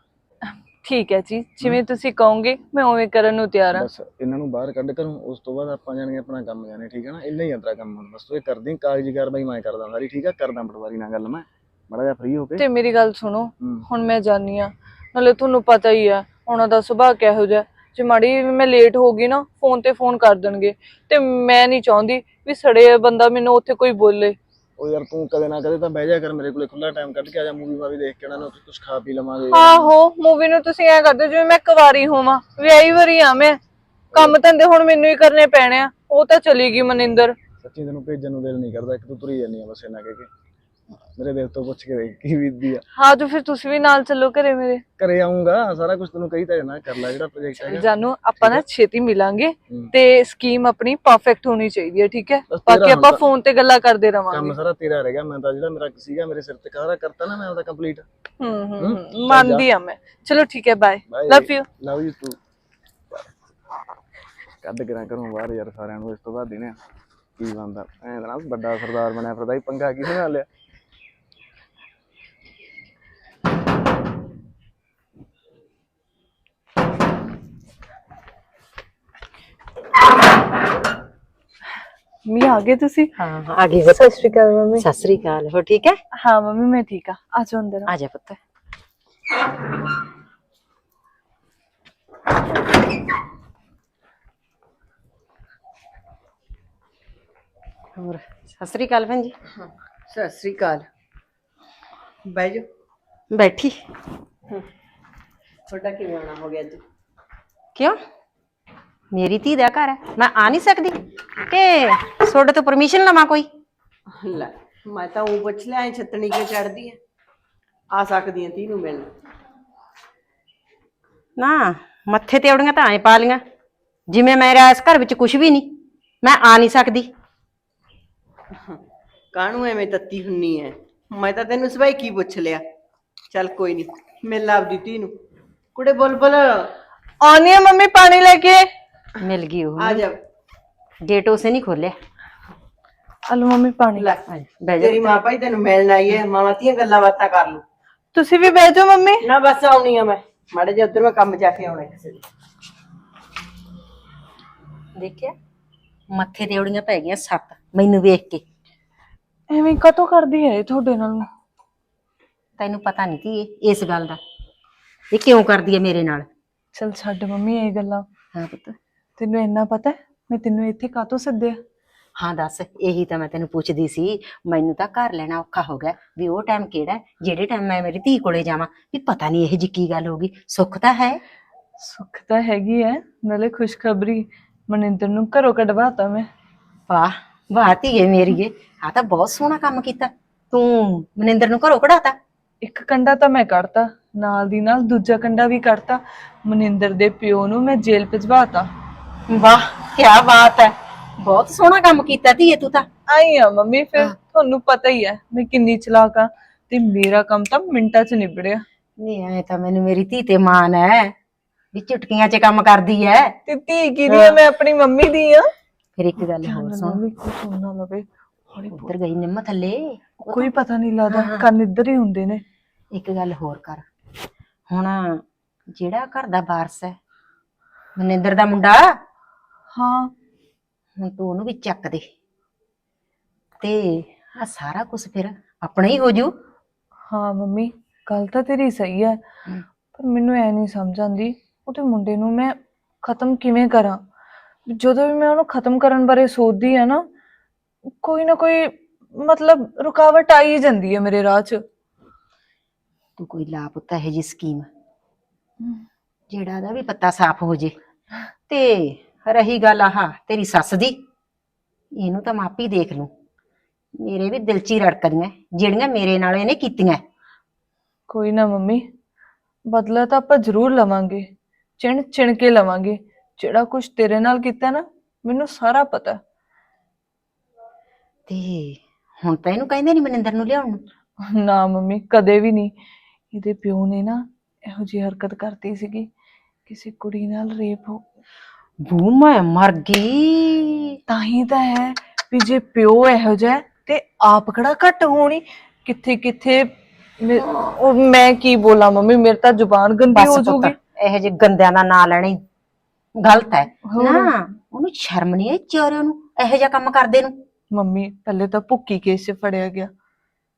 ਠੀਕ ਹੈ ਜੀ ਜਿਵੇਂ ਤੁਸੀਂ ਕਹੋਗੇ ਮੈਂ ਉਵੇਂ ਕਰਨ ਨੂੰ ਤਿਆਰ ਹਾਂ। ਬਸ ਇਹਨਾਂ ਨੂੰ ਬਾਹਰ ਕੱਢ ਕਰੂੰ ਉਸ ਤੋਂ ਬਾਅਦ ਆਪਾਂ ਜਾਣਗੇ ਆਪਣਾ ਕੰਮ ਜਾਣੇ ਠੀਕ ਹੈ ਨਾ? ਇੰਨਾ ਹੀ ਅੰਤਰਾ ਕੰਮ ਹੁਣ ਬਸ ਤੂੰ ਇਹ ਕਰਦੀ ਕਾਗਜ਼ੀ ਕਾਰਵਾਈ ਮੈਂ ਕਰਦਾ ਸਾਰੀ ਠੀਕ ਆ? ਕਰਦਾ ਪਟਵਾਰੀ ਨਾਲ ਗੱਲ ਮੈਂ ਬੜਾ ਜਿਹਾ ਫ੍ਰੀ ਹੋ ਕੇ। ਤੇ ਮੇਰੀ ਗੱਲ ਸੁਣੋ। ਹੁਣ ਮੈਂ ਜਾਣੀ ਆ ਨਾਲੇ ਤੁਹਾਨੂੰ ਪਤਾ ਹੀ ਆ ਉਹਨਾਂ ਦਾ ਸੁਭਾਅ ਕਿਹੋ ਜਿਹਾ। ਜੇ ਮਾੜੀ ਜਿਹੀ ਮੈਂ ਲੇਟ ਹੋ ਗਈ ਨਾ ਫੋਨ ਤੇ ਫੋਨ ਕਰ ਦੇਣਗੇ। ਤੇ ਮੈਂ ਨਹੀਂ ਚਾਹੁੰਦੀ ਵੀ ਸੜੇ ਬੰਦਾ ਮੈਨੂੰ ਉੱਥੇ ਕੋਈ ਬੋਲੇ। ਉਹ ਯਾਰ ਤੂੰ ਕਦੇ ਨਾ ਕਦੇ ਤਾਂ ਬਹਿ ਜਾ ਕਰ ਮੇਰੇ ਕੋਲੇ ਖੁੱਲਾ ਟਾਈਮ ਕੱਢ ਕੇ ਆ ਜਾ ਮੂਵੀ ਮਾਵੀ ਦੇਖ ਕੇ ਨਾ ਕੁਝ ਖਾ ਪੀ ਲਵਾਂਗੇ। ਆਹੋ ਮੂਵੀ ਨੂੰ ਤੁਸੀਂ ਐ ਕਰਦੇ ਹੋ ਜਿਵੇਂ ਮੈਂ ਕੁਵਾਰੀ ਹੋਵਾਂ ਵਿਆਹੀ ਵਰੀ ਆ ਮੈਂ। ਕੰਮ ਧੰਦੇ ਹੁਣ ਮੈਨੂੰ ਹੀ ਕਰਨੇ ਪੈਣੇ ਆ ਉਹ ਤਾਂ ਚਲੀ ਗਈ ਮਨਿੰਦਰ। ਸੱਚੀ ਤੈਨੂੰ ਭੇਜਣ ਨੂੰ ਦਿਲ ਨਹੀਂ ਕਰਦਾ ਇੱਕ ਤੂੰ ਤੁਰੀ ਜਾਂਦੀ ਆ ਬਸ ਇਹਨਾਂ ਕਹਿ ਕੇ। ਮੇਰੇ ਦਿਲ ਤੋਂ ਪੁੱਛ ਕੇ ਦੇਖ ਕੀ ਬੀਤਦੀ ਆ। ਹਾਂ ਜੋ ਫਿਰ ਤੁਸੀਂ ਵੀ ਨਾਲ ਚੱਲੋ ਘਰੇ ਮੇਰੇ। ਘਰੇ ਆਉਂਗਾ ਸਾਰਾ ਕੁਝ ਤੈਨੂੰ ਕਹੀ ਤਾਂ ਜਾਣਾ ਕਰ ਲੈ ਜਿਹੜਾ ਪ੍ਰੋਜੈਕਟ ਹੈਗਾ। ਜਾਨੂ ਆਪਾਂ ਨਾ ਛੇਤੀ ਮਿਲਾਂਗੇ। ਤੇ ਸਕੀਮ ਆਪਣੀ ਪਰਫੈਕਟ ਹੋਣੀ ਚਾਹੀਦੀ ਹੈ ਠੀਕ ਹੈ? ਬਾਕੀ ਆਪਾਂ। ਫੋਨ ਤੇ ਗੱਲਾਂ ਕਰਦੇ ਕੰਮ ਰਵਾਂਗੇ ਸਾਰਾ ਤੇਰਾ ਰਹਿ ਗਿਆ ਮੈਂ ਤਾਂ ਜਿਹੜਾ ਮੇਰਾ ਸੀਗਾ ਮੇਰੇ ਸਿਰ ਤੇ ਕਾਰਾ ਕਰਤਾ ਨਾ ਮੈਂ ਉਹਦਾ ਕੰਪਲੀਟ ਹੂੰ ਹੂੰ ਮੰਨਦੀ ਆ ਮੈਂ। ਚਲੋ ਠੀਕ ਹੈ bye. Love you love you too ਕੱਢ ਕੇ ਨਾ ਕਰੂੰ ਬਾਹਰ ਯਾਰ ਸਾਰਿਆਂ ਨੂੰ ਇਸ ਤੋਂ ਬਾਅਦ ਦਿਨੇ ਕੀ ਬੰਦਾ ਐਂ ਤਾਂ ਵੱਡਾ ਸਰਦਾਰ ਬਣਿਆ ਫਿਰਦਾ ਹੀ ਪੰਗਾ ਕਿਹਦੇ ਨਾਲ ਲਿਆ? ਮੀ ਆ ਗਏ ਤੁਸੀਂ ਹਾਂ ਆ ਗਈ ਸਤਿ ਸ਼੍ਰੀ ਅਕਾਲ ਮੰਮੀ ਸਤਿ ਸ੍ਰੀ ਅਕਾਲ ਹੋ ਠੀਕ ਹੈ ਹਾਂ ਮੰਮੀ ਮੈਂ ਠੀਕ ਆ ਆ ਜਾਓ ਅੰਦਰ ਆ ਜਾ ਪੁੱਤ ਹੋਰ ਸਤਿ ਸ੍ਰੀ ਅਕਾਲ ਭੈਣ ਜੀ ਸਤਿ ਸ੍ਰੀ ਅਕਾਲ ਬਹਿ ਜਾ ਬੈਠੀ ਤੁਹਾਡਾ ਕਿਵੇਂ ਆਉਣਾ ਹੋ ਗਿਆ ਅੱਜ ਕਿਉਂ ਮੇਰੀ ਧੀ ਦਾ ਘਰ ਹੈ ਮੈਂ ਆ ਨਹੀਂ ਸਕਦੀ ਕਿ ਤੁਹਾਡੇ ਤੋਂ ਪਰਮਿਸ਼ਨ ਲਵਾਂ ਕੋਈ? ਲੈ ਮੈਂ ਤਾਂ ਉਹ ਪੁੱਛ ਲਿਆ ਐ ਛੱਤਣੀ ਕੇ ਚੜਦੀ ਐ ਆ ਸਕਦੀ ਐ ਤੀ ਨੂੰ ਮਿਲਣ। ਨਾ ਮੱਥੇ ਤੇ ਔੜੀਆਂ ਤਾਂ ਐ ਪਾ ਲੀਆਂ ਜਿਵੇਂ ਮੇਰਾ ਇਸ ਘਰ ਵਿੱਚ ਕੁਝ ਵੀ ਨਹੀਂ ਮੈਂ ਆ ਨਹੀਂ ਸਕਦੀ। ਕਾਹਨੂੰ ਐਵੇਂ ਤੱਤੀ ਹੁੰਨੀ ਐ? ਮੈਂ ਤਾਂ ਤੈਨੂੰ ਸਵਾਈ ਕੀ ਪੁੱਛ ਲਿਆ? ਚੱਲ ਕੋਈ ਨਹੀਂ ਮਿਲ ਆਪਦੀ ਧੀ ਨੂੰ। ਕੁੜੇ ਬੁਲਬੁਲ ਆਉਣੀ ਆ ਮੰਮੀ ਪਾਣੀ ਲੈ ਕੇ? ਮਿਲ ਗਈ ਉਹ। ਆ ਜਾ। ਗੇਟ ਉਸੇ ਨਹੀਂ ਖੋਲਿਆ ਹਲੋ ਮੰਮੀ ਪਾਣੀ। ਲੈ ਬਹਿ ਜਾ। ਤੇਰੀ ਮਾਂ ਭਾਈ ਤੈਨੂੰ ਮਿਲਣ ਆਈ ਐ ਮਾਵਾਂ ਧੀਆਂ ਗੱਲਾਂ ਬਾਤਾਂ ਕਰ ਲੂ ਤੁਸੀਂ ਵੀ ਬਹਿ ਜਾਓ ਮੰਮੀ। ਨਾ ਬਸ ਆਉਣੀ ਆ ਮੈਂ। ਮਾੜੇ ਜਿਹਾ ਉਧਰ ਮੈਂ ਕੰਮ ਜਾ ਕੇ ਆਉਣਾ ਕਿਸੇ ਦੇ। ਦੇਖਿਆ? ਮੱਥੇ ਤੇ ਔੜੀਆਂ ਪੈ ਗਈਆਂ ਸੱਤ ਮੈਨੂੰ ਵੇਖ ਕੇ। ਐਵੇਂ ਕਦੋਂ ਕਰਦੀ ਹੈ ਇਹ ਤੁਹਾਡੇ ਨਾਲ? ਤੈਨੂੰ ਪਤਾ ਨਹੀਂ ਕੀ ਇਸ ਗੱਲ ਦਾ। ਇਹ ਕਿਉਂ ਕਰਦੀ ਹੈ ਮੇਰੇ ਨਾਲ? ਚਲ ਛੱਡ ਮੰਮੀ ਇਹ ਗੱਲਾਂ। ਹਾਂ ਪੁੱਤ। ਤੈਨੂੰ ਇੰਨਾ ਪਤਾ ਹੈ? ਮੈਂ ਤੈਨੂੰ ਇੱਥੇ ਕਾਹਤੋਂ ਸੱਦਿਆ? ਹਾਂ ਦੱਸ ਇਹੀ ਤਾਂ ਮੈਂ ਤੈਨੂੰ ਪੁੱਛਦੀ ਸੀ ਮੈਨੂੰ ਤਾਂ ਘਰ ਲੈਣਾ ਔਖਾ ਹੋ ਗਿਆ ਵੀ ਉਹ ਟਾਈਮ ਕਿਹੜਾ ਹੈ, ਜਿਹੜੇ ਟਾਈਮ ਮੈਂ ਮੇਰੀ ਧੀ ਕੋਲੇ ਜਾਵਾਂ ਵੀ ਪਤਾ ਨਹੀਂ ਇਹ ਜੀ ਕੀ ਗੱਲ ਹੋ ਗਈ ਸੁੱਖ ਤਾਂ ਹੈ? ਸੁੱਖ ਤਾਂ ਹੈਗੀ ਹੈ ਨਾਲੇ ਖੁਸ਼ਖਬਰੀ ਮਨਿੰਦਰ ਨੂੰ ਘਰੋਂ ਕਢਵਾਤਾ ਮੈਂ। ਵਾਹ ਵਾਹ ਧੀਏ ਮੇਰੀਏ ਆ ਤਾਂ ਬਹੁਤ ਸੋਹਣਾ ਕੰਮ ਕੀਤਾ ਤੂੰ ਮਨਿੰਦਰ ਨੂੰ ਘਰੋਂ ਕਢਾਤਾ? ਇੱਕ ਕੰਡਾ ਤਾਂ ਮੈਂ ਕੱਢਤਾ ਨਾਲ ਦੀ ਨਾਲ ਦੂਜਾ ਕੰਡਾ ਵੀ ਕੱਢਤਾ ਮਨਿੰਦਰ ਦੇ ਪਿਓ ਨੂੰ ਮੈਂ ਜੇਲ੍ਹ ਭਿਜਵਾਤਾ ਵਾਹ ਕੀ ਬਾਤ ਹੈ ਬਹੁਤ ਸੋਹਣਾ ਕੰਮ ਕੀਤਾ ਧੀਏ ਤੂੰ ਤਾਂ। ਆਈ ਆ ਮੰਮੀ ਫਿਰ ਤੁਹਾਨੂੰ ਪਤਾ ਹੀ ਹੈ ਮੈਂ ਕਿੰਨੀ ਚਲਾਕ ਆ ਤੇ ਮੇਰਾ ਕੰਮ ਤਾਂ ਮਿੰਟਾਂ 'ਚ ਨਿਬੜਿਆ। ਨਹੀਂ ਐ ਤਾਂ ਮੈਨੂੰ ਮੇਰੀ ਧੀ ਤੇ ਮਾਣ ਹੈ ਵੀ ਚੁਟਕੀਆਂ 'ਚ ਕੰਮ ਕਰਦੀ ਹੈ ਤੇ ਧੀ ਕਿਹਦੀ ਆ? ਮੈਂ ਆਪਣੀ ਮੰਮੀ ਦੀ ਆ। ਫਿਰ ਇੱਕ ਗੱਲ ਹੋਰ ਸੁਣ। ਮੰਮੀ ਲਵੇ। ਹੌਲੀ ਬੋਲ। ਉੱਧਰ ਗਈ ਨਿੰਮ ਥੱਲੇ। ਕੋਈ ਪਤਾ ਨਹੀਂ ਲੱਗਦਾ ਕੰਨ ਇੱਧਰ ਹੀ ਹੁੰਦੇ ਨੇ। ਇੱਕ ਗੱਲ ਹੋਰ ਕਰ। ਹੁਣ ਜਿਹੜਾ ਘਰ ਦਾ ਵਾਰਸ ਹੈ ਮਨਿੰਦਰ ਦਾ ਮੁੰਡਾ? ਹਾਂ। ਹੁਣ ਤੂੰ ਉਹਨੂੰ ਵੀ ਚੱਕ ਦੇ। ਤੇ ਆ ਸਾਰਾ ਕੁਝ ਫਿਰ ਆਪਣਾ ਹੀ ਹੋ ਜੂ। ਹਾਂ ਮੰਮੀ ਗੱਲ ਤਾਂ ਤੇਰੀ ਸਹੀ ਹੈ। ਪਰ ਮੈਨੂੰ ਐ ਨਹੀਂ ਸਮਝ ਆਉਂਦੀ ਉਹਦੇ ਮੁੰਡੇ ਨੂੰ ਮੈਂ ਖਤਮ ਕਿਵੇਂ ਕਰਾਂ? ਜਦੋਂ ਵੀ ਮੈਂ ਉਹਨੂੰ ਖਤਮ ਕਰਨ ਬਾਰੇ ਸੋਚਦੀ ਆ ਨਾ ਕੋਈ ਨਾ ਕੋਈ ਮਤਲਬ ਰੁਕਾਵਟ ਆ ਹੀ ਜਾਂਦੀ ਹੈ ਮੇਰੇ ਰਾਹ 'ਚ। ਤੂੰ ਕੋਈ ਲਾ ਪੁੱਤ ਇਹ ਜੀ ਸਕੀਮ ਜਿਹੜਾ ਦਾ ਵੀ ਪੱਤਾ ਸਾਫ਼ ਹੋ ਜੇ। ਤੇ ਰਹੀ ਗੱਲ ਆਹ ਤੇਰੀ ਸੱਸ ਦੀ। ਇਹਨੂੰ ਤਾਂ ਮਾਪੀ ਦੇਖ ਲੂੰ ਮੇਰੇ ਵੀ ਦਿਲ 'ਚ ਹੀ ਰੜਕਦੀਆਂ ਜਿਹੜੀਆਂ ਮੇਰੇ ਨਾਲ ਇਹਨੇ ਕੀਤੀਆਂ। ਕੋਈ ਨਾ ਮੰਮੀ ਬਦਲਾ ਤਾਂ ਆਪਾਂ ਜ਼ਰੂਰ ਲਵਾਂਗੇ ਚਿਣ ਚਿਣ ਕੇ ਲਵਾਂਗੇ। ਜਿਹੜਾ ਕੁਝ ਤੇਰੇ ਨਾਲ ਕੀਤਾ ਨਾ ਮੈਨੂੰ ਸਾਰਾ ਪਤਾ। ਤੇ ਹੁਣ ਤਾਂ ਇਹਨੂੰ ਕਹਿੰਦੇ ਨਹੀਂ ਮਨਿੰਦਰ ਨੂੰ ਲਿਆਉਣ ਨੂੰ। ਨਾ ਮੰਮੀ ਕਦੇ ਵੀ ਨਹੀਂ ਇਹਦੇ ਪਿਓ ਨੇ ਨਾ ਇਹੋ ਜਿਹੀ ਹਰਕਤ ਕਰਤੀ ਸੀਗੀ ਕਿਸੇ ਕੁੜੀ ਨਾਲ ਰੇਪ ਹੋ ਬੂ ਮੈਂ ਮਰ ਗਈ। ਤਾਂ ਹੀ ਤਾਂ ਹੈ ਵੀ ਜੇ ਪਿਓ ਇਹੋ ਜਿਹਾ ਹੈ, ਤੇ ਆਪ ਕਿਹੜਾ ਘੱਟ ਹੋਣੀ? ਕਿੱਥੇ ਕਿੱਥੇ? ਮੈਂ- ਉਹ ਮੈਂ ਕੀ ਬੋਲਾਂ ਮੰਮੀ? ਮੇਰੇ ਤਾਂ ਜ਼ੁਬਾਨ ਗੰਦੀ ਹੋ ਬਸ ਜਾਊਗੀ ਪੁੱਤ ਇਹੋ ਜਿਹੇ ਗੰਦਿਆਂ ਦਾ ਨਾਂ ਲੈਣਾ। ਹੀ ਗਲਤ ਹੈ। ਹੋਰ? ਨਾ ਉਹਨੂੰ ਸ਼ਰਮ ਨਹੀਂ ਆਈ ਚੋਰਿਆਂ ਨੂੰ ਇਹੋ ਜਿਹਾ ਕੰਮ ਕਰਦੇ ਨੂੰ? ਮੰਮੀ ਪਹਿਲੇ ਤਾਂ ਭੁੱਕੀ ਕੇਸ 'ਚ ਫੜਿਆ ਗਿਆ।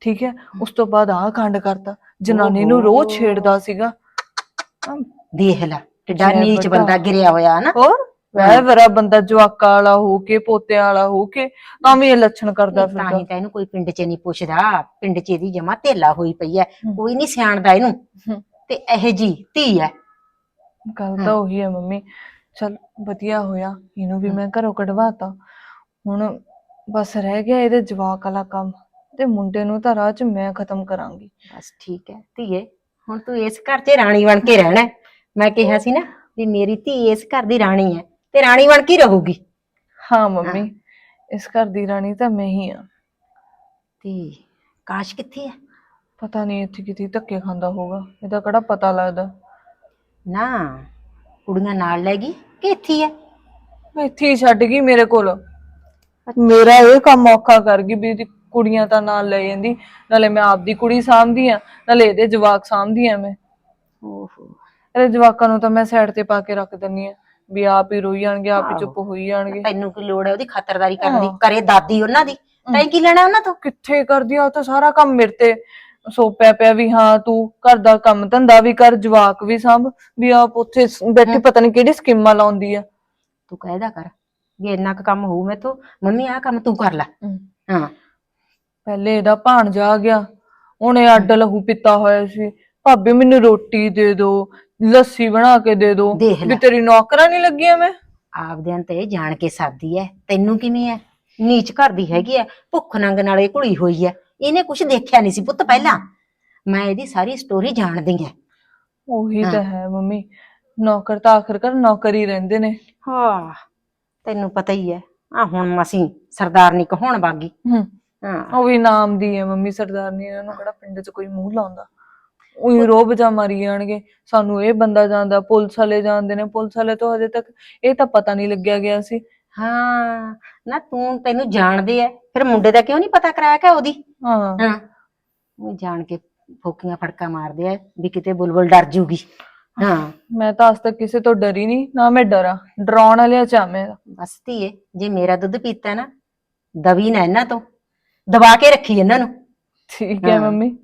ਠੀਕ ਹੈ? ਉਸ ਤੋਂ ਬਾਅਦ ਆਹ ਕਾਂਡ ਕਰਤਾ। ਜਨਾਨੀ ਨੂੰ ਰੋਜ਼ ਛੇੜਦਾ ਸੀਗਾ। ਦੇਖ ਲੈ ਕਿੱਡਾ ਜੈ ਨੀਚ ਵੱਡਾ। ਬੰਦਾ ਗਿਰਿਆ ਹੋਇਆ ਨਾ ਹੋਰ? ਵੈ ਵਰਾ ਬੰਦਾ ਜਵਾਕਾਂ ਵਾਲਾ ਹੋ ਕੇ ਪੋਤਿਆਂ ਵਾਲਾ ਹੋ ਕੇ ਤਾਂ ਵੀ ਇਹ ਲੱਛਣ ਕਰਦਾ ਤਾਂ ਫਿਰਦਾ। ਹੀ ਤਾਂ ਇਹਨੂੰ ਕੋਈ ਪਿੰਡ 'ਚ ਨਹੀਂ ਪੁੱਛਦਾ। ਪਿੰਡ 'ਚ ਇਹਦੀ ਜਮਾ ਧੇਲਾ ਹੋਈ ਪਈ ਐ। ਕੋਈ ਨਹੀਂ ਸਿਆਣਦਾ ਇਹਨੂੰ। ਤੇ ਇਹ ਜੀ ਧੀ ਐ। ਗੱਲ ਤਾਂ ਉਹੀ ਹੈ ਮੰਮੀ। ਚਲ ਵਧੀਆ ਹੋਇਆ। ਇਹਨੂੰ ਵੀ ਮੈਂ ਘਰੋਂ ਕਢਵਾਤਾ। ਹੁਣ ਬਸ ਰਹਿ ਗਿਆ ਇਹਦੇ ਜਵਾਕ ਵਾਲਾ ਕੰਮ। ਤੇ ਮੁੰਡੇ ਨੂੰ ਤਾਂ ਰਾਹ 'ਚ ਮੈਂ ਖਤਮ ਕਰਾਂਗੀ। ਬਸ ਠੀਕ ਐ। ਧੀਏ ਹੁਣ ਤੂੰ ਇਸ ਘਰ 'ਚ ਰਾਣੀ ਬਣ ਕੇ ਰਹਿਣਾ। ਮੈਂ ਕਿਹਾ ਸੀ ਨਾ ਵੀ ਮੇਰੀ ਧੀ ਇਸ ਘਰ ਦੀ ਰਾਣੀ ਐ। ਤੇ ਰਾਣੀ ਬਣ ਕੇ ਹੀ ਰਹੂਗੀ। ਹਾਂ ਮੰਮੀ ਇਸ ਘਰ ਦੀ ਰਾਣੀ ਤਾਂ ਮੈਂ ਹੀ ਆ ਤੇ ਕਾਸ਼ ਕਿੱਥੇ ਐ ਪਤਾ ਨਹੀਂ ਇੱਥੇ ਕਿਤੇ ਧੱਕੇ ਖਾਂਦਾ ਹੋਊਗਾ ਇਹਦਾ ਕਿਹੜਾ ਪਤਾ ਲੱਗਦਾ। ਨਾ ਕੁੜੀਆਂ ਨਾਲ ਲੈ ਗਈ ਕਿ ਇੱਥੇ ਹੀ ਮੈਂ ਇੱਥੇ ਹੀ ਛੱਡ ਗਈ ਮੇਰੇ ਕੋਲ। ਮੇਰਾ ਇਹ ਕੰਮ ਔਖਾ ਕਰ ਗਈ ਵੀ ਇਹਦੀ ਕੁੜੀਆਂ ਤਾਂ ਨਾਲ ਲੈ ਜਾਂਦੀ ਨਾਲੇ ਮੈਂ ਆਪਦੀ ਕੁੜੀ ਸਾਂਭਦੀ ਆ ਨਾਲੇ ਇਹਦੇ ਜਵਾਕ ਸਾਂਭਦੀ ਆ ਮੈਂ। ਓਹੋ। ਇਹਦੇ ਜਵਾਕਾਂ ਨੂੰ ਤਾਂ ਮੈਂ ਸਾਈਡ ਤੇ ਪਾ ਕੇ ਰੱਖ ਦਿੰਨੀ ਆ ਵੀ ਆਪ ਹੀ ਰੋਈ ਜਾਣਗੇ ਆਪ ਹੀ ਚੁੱਪ ਹੋਈ ਜਾਣਗੇ। ਤੈਨੂੰ ਕੀ ਲੋੜ ਐ ਉਹਦੀ ਖਾਤਰਦਾਰੀ ਕਰਨ ਦੀ? ਹਾਂ। ਕਰੇ ਦਾਦੀ ਉਹਨਾਂ ਦੀ? ਤੈਂ ਕੀ ਲੈਣਾ ਉਹਨਾਂ ਤੋਂ? ਕਿੱਥੇ ਕਰਦੀ ਆ ਉਹ ਤਾਂ ਸਾਰਾ ਕੰਮ ਮੇਰੇ ਤੇ ਸੋਪਿਆ ਪਿਆ ਵੀ ਹਾਂ ਤੂੰ ਘਰ ਦਾ ਕੰਮ ਧੰਦਾ ਵੀ ਕਰ ਜਵਾਕ ਵੀ ਸਾਂਭ ਵੀ ਆਪ ਉੱਥੇ ਬੈਠੀ ਪਤਾ ਨਹੀਂ ਕਿਹੜੀ ਸਕੀਮਾਂ ਲਾਉਂਦੀ ਆ। ਤੂੰ ਕਹਿਦਾ ਕਰ ਵੀ ਇੰਨਾ ਕੁ ਕੰਮ ਹੋਊ ਮੈਥੋਂ ਮੰਮੀ ਆਹ ਕੰਮ ਤੂੰ ਕਰ ਲੈ। ਹਾਂ। ਪਹਿਲੇ ਇਹਦਾ ਭਾਣਜਾ ਆ ਗਿਆ ਉਹਨੇ ਅੱਡ ਲਹੂ ਪੀਤਾ ਹੋਇਆ ਸੀ। ਭਾਬੀ ਮੈਨੂੰ ਰੋਟੀ ਦੇ ਦਿਓ ਲੱਸੀ ਬਣਾ ਕੇ ਦੇ ਦੇਖ ਲੈ। ਵੀ ਤੇਰੀ ਨੌਕਰਾਂ ਨਹੀਂ ਲੱਗੀਆਂ ਮੈਂ। ਆਪਦਿਆਂ ਤੇ ਜਾਣ ਕੇ ਸਾਦੀ ਐ। ਤੈਨੂੰ ਕਿਵੇਂ ਐ? ਨੀਚ ਘਰ ਦੀ ਹੈਗੀ ਐ। ਭੁੱਖ ਨੰਗ ਨਾਲੇ ਘੁਲੀ ਹੋਈ ਐ। ਇਹਨੇ ਕੁਝ ਦੇਖਿਆ ਨਹੀਂ ਸੀ ਪੁੱਤ ਪਹਿਲਾਂ। ਮੈਂ ਇਹਦੀ ਸਾਰੀ ਸਟੋਰੀ ਜਾਣਦੀ ਐ। ਉਹੀ। ਤਾਂ ਹੈ। ਮੰਮੀ। ਨੌਕਰ ਤਾਂ ਆਖਰਕਾਰ ਨੌਕਰ ਹੀ ਰਹਿੰਦੇ ਨੇ। ਹਾਂ ਤੈਨੂੰ ਪਤਾ ਹੀ ਐ। ਆ ਹੁਣ ਮਸੀਂ ਸਰਦਾਰਨੀ ਕਹਾਉਣ ਬਾਗੀ ਹੂੰ। ਹਾਂ। ਉਹ ਵੀ ਨਾਮ ਦੀ ਹੈ ਮੰਮੀ ਸਰਦਾਰਨੀ ਇਹਨਾਂ ਨੂੰ ਕਿਹੜਾ ਪਿੰਡ 'ਚ ਕੋਈ ਮੂੰਹ ਲਾਉਂਦਾ। ਉਹੀ ਰੋਬ ਜਾ ਮਾਰੀ ਜਾਣਗੇ। ਸਾਨੂੰ ਇਹ ਬੰਦਾ ਜਾਂਦਾ ਪੁਲਿਸ ਵਾਲੇ ਜਾਣਦੇ ਨੇ ਪੁਲਿਸ ਵਾਲੇ ਤੋਂ ਹਜੇ ਤੱਕ ਇਹ ਤਾਂ ਪਤਾ ਨਹੀਂ ਲੱਗਿਆ ਗਿਆ ਸੀ। ਹਾਂ ਨਾ ਤੂੰ ਤੈਨੂੰ ਜਾਣਦੇ ਐ ਫਿਰ ਮੁੰਡੇ ਦਾ ਕਿਉਂ ਨਹੀਂ ਪਤਾ ਕਰਾਇਆ ਕਿ ਉਹਦੀ? ਹਾਂ। ਹਾਂ। ਉਹ ਜਾਣ ਕੇ ਫੋਕੀਆਂ ਫੜਕਾ ਮਾਰਦੇ ਐ ਵੀ ਕਿਤੇ ਬੁਲਬੁਲ ਡਰ ਜੂਗੀ। ਹਾਂ। ਮੈਂ ਤਾਂ ਅੱਜ ਤੱਕ ਕਿਸੇ ਤੋਂ ਡਰੀ ਨਹੀਂ ਨਾ ਮੈਂ ਡਰਾਂ। ਡਰਾਉਣ ਵਾਲਿਆ ਚਾ ਮੈਂ। ਬਸ ਧੀਏ ਜੇ ਮੇਰਾ ਦੁੱਧ ਪੀਤਾ ਨਾ ਦਵੀ ਨਾ ਇਹਨਾਂ ਤੋਂ। ਦਬਾ ਕੇ ਰੱਖੀ ਇਹਨਾਂ ਨੂੰ। ਠੀਕ ਹੈ ਹਾਂ। ਮੰਮੀ।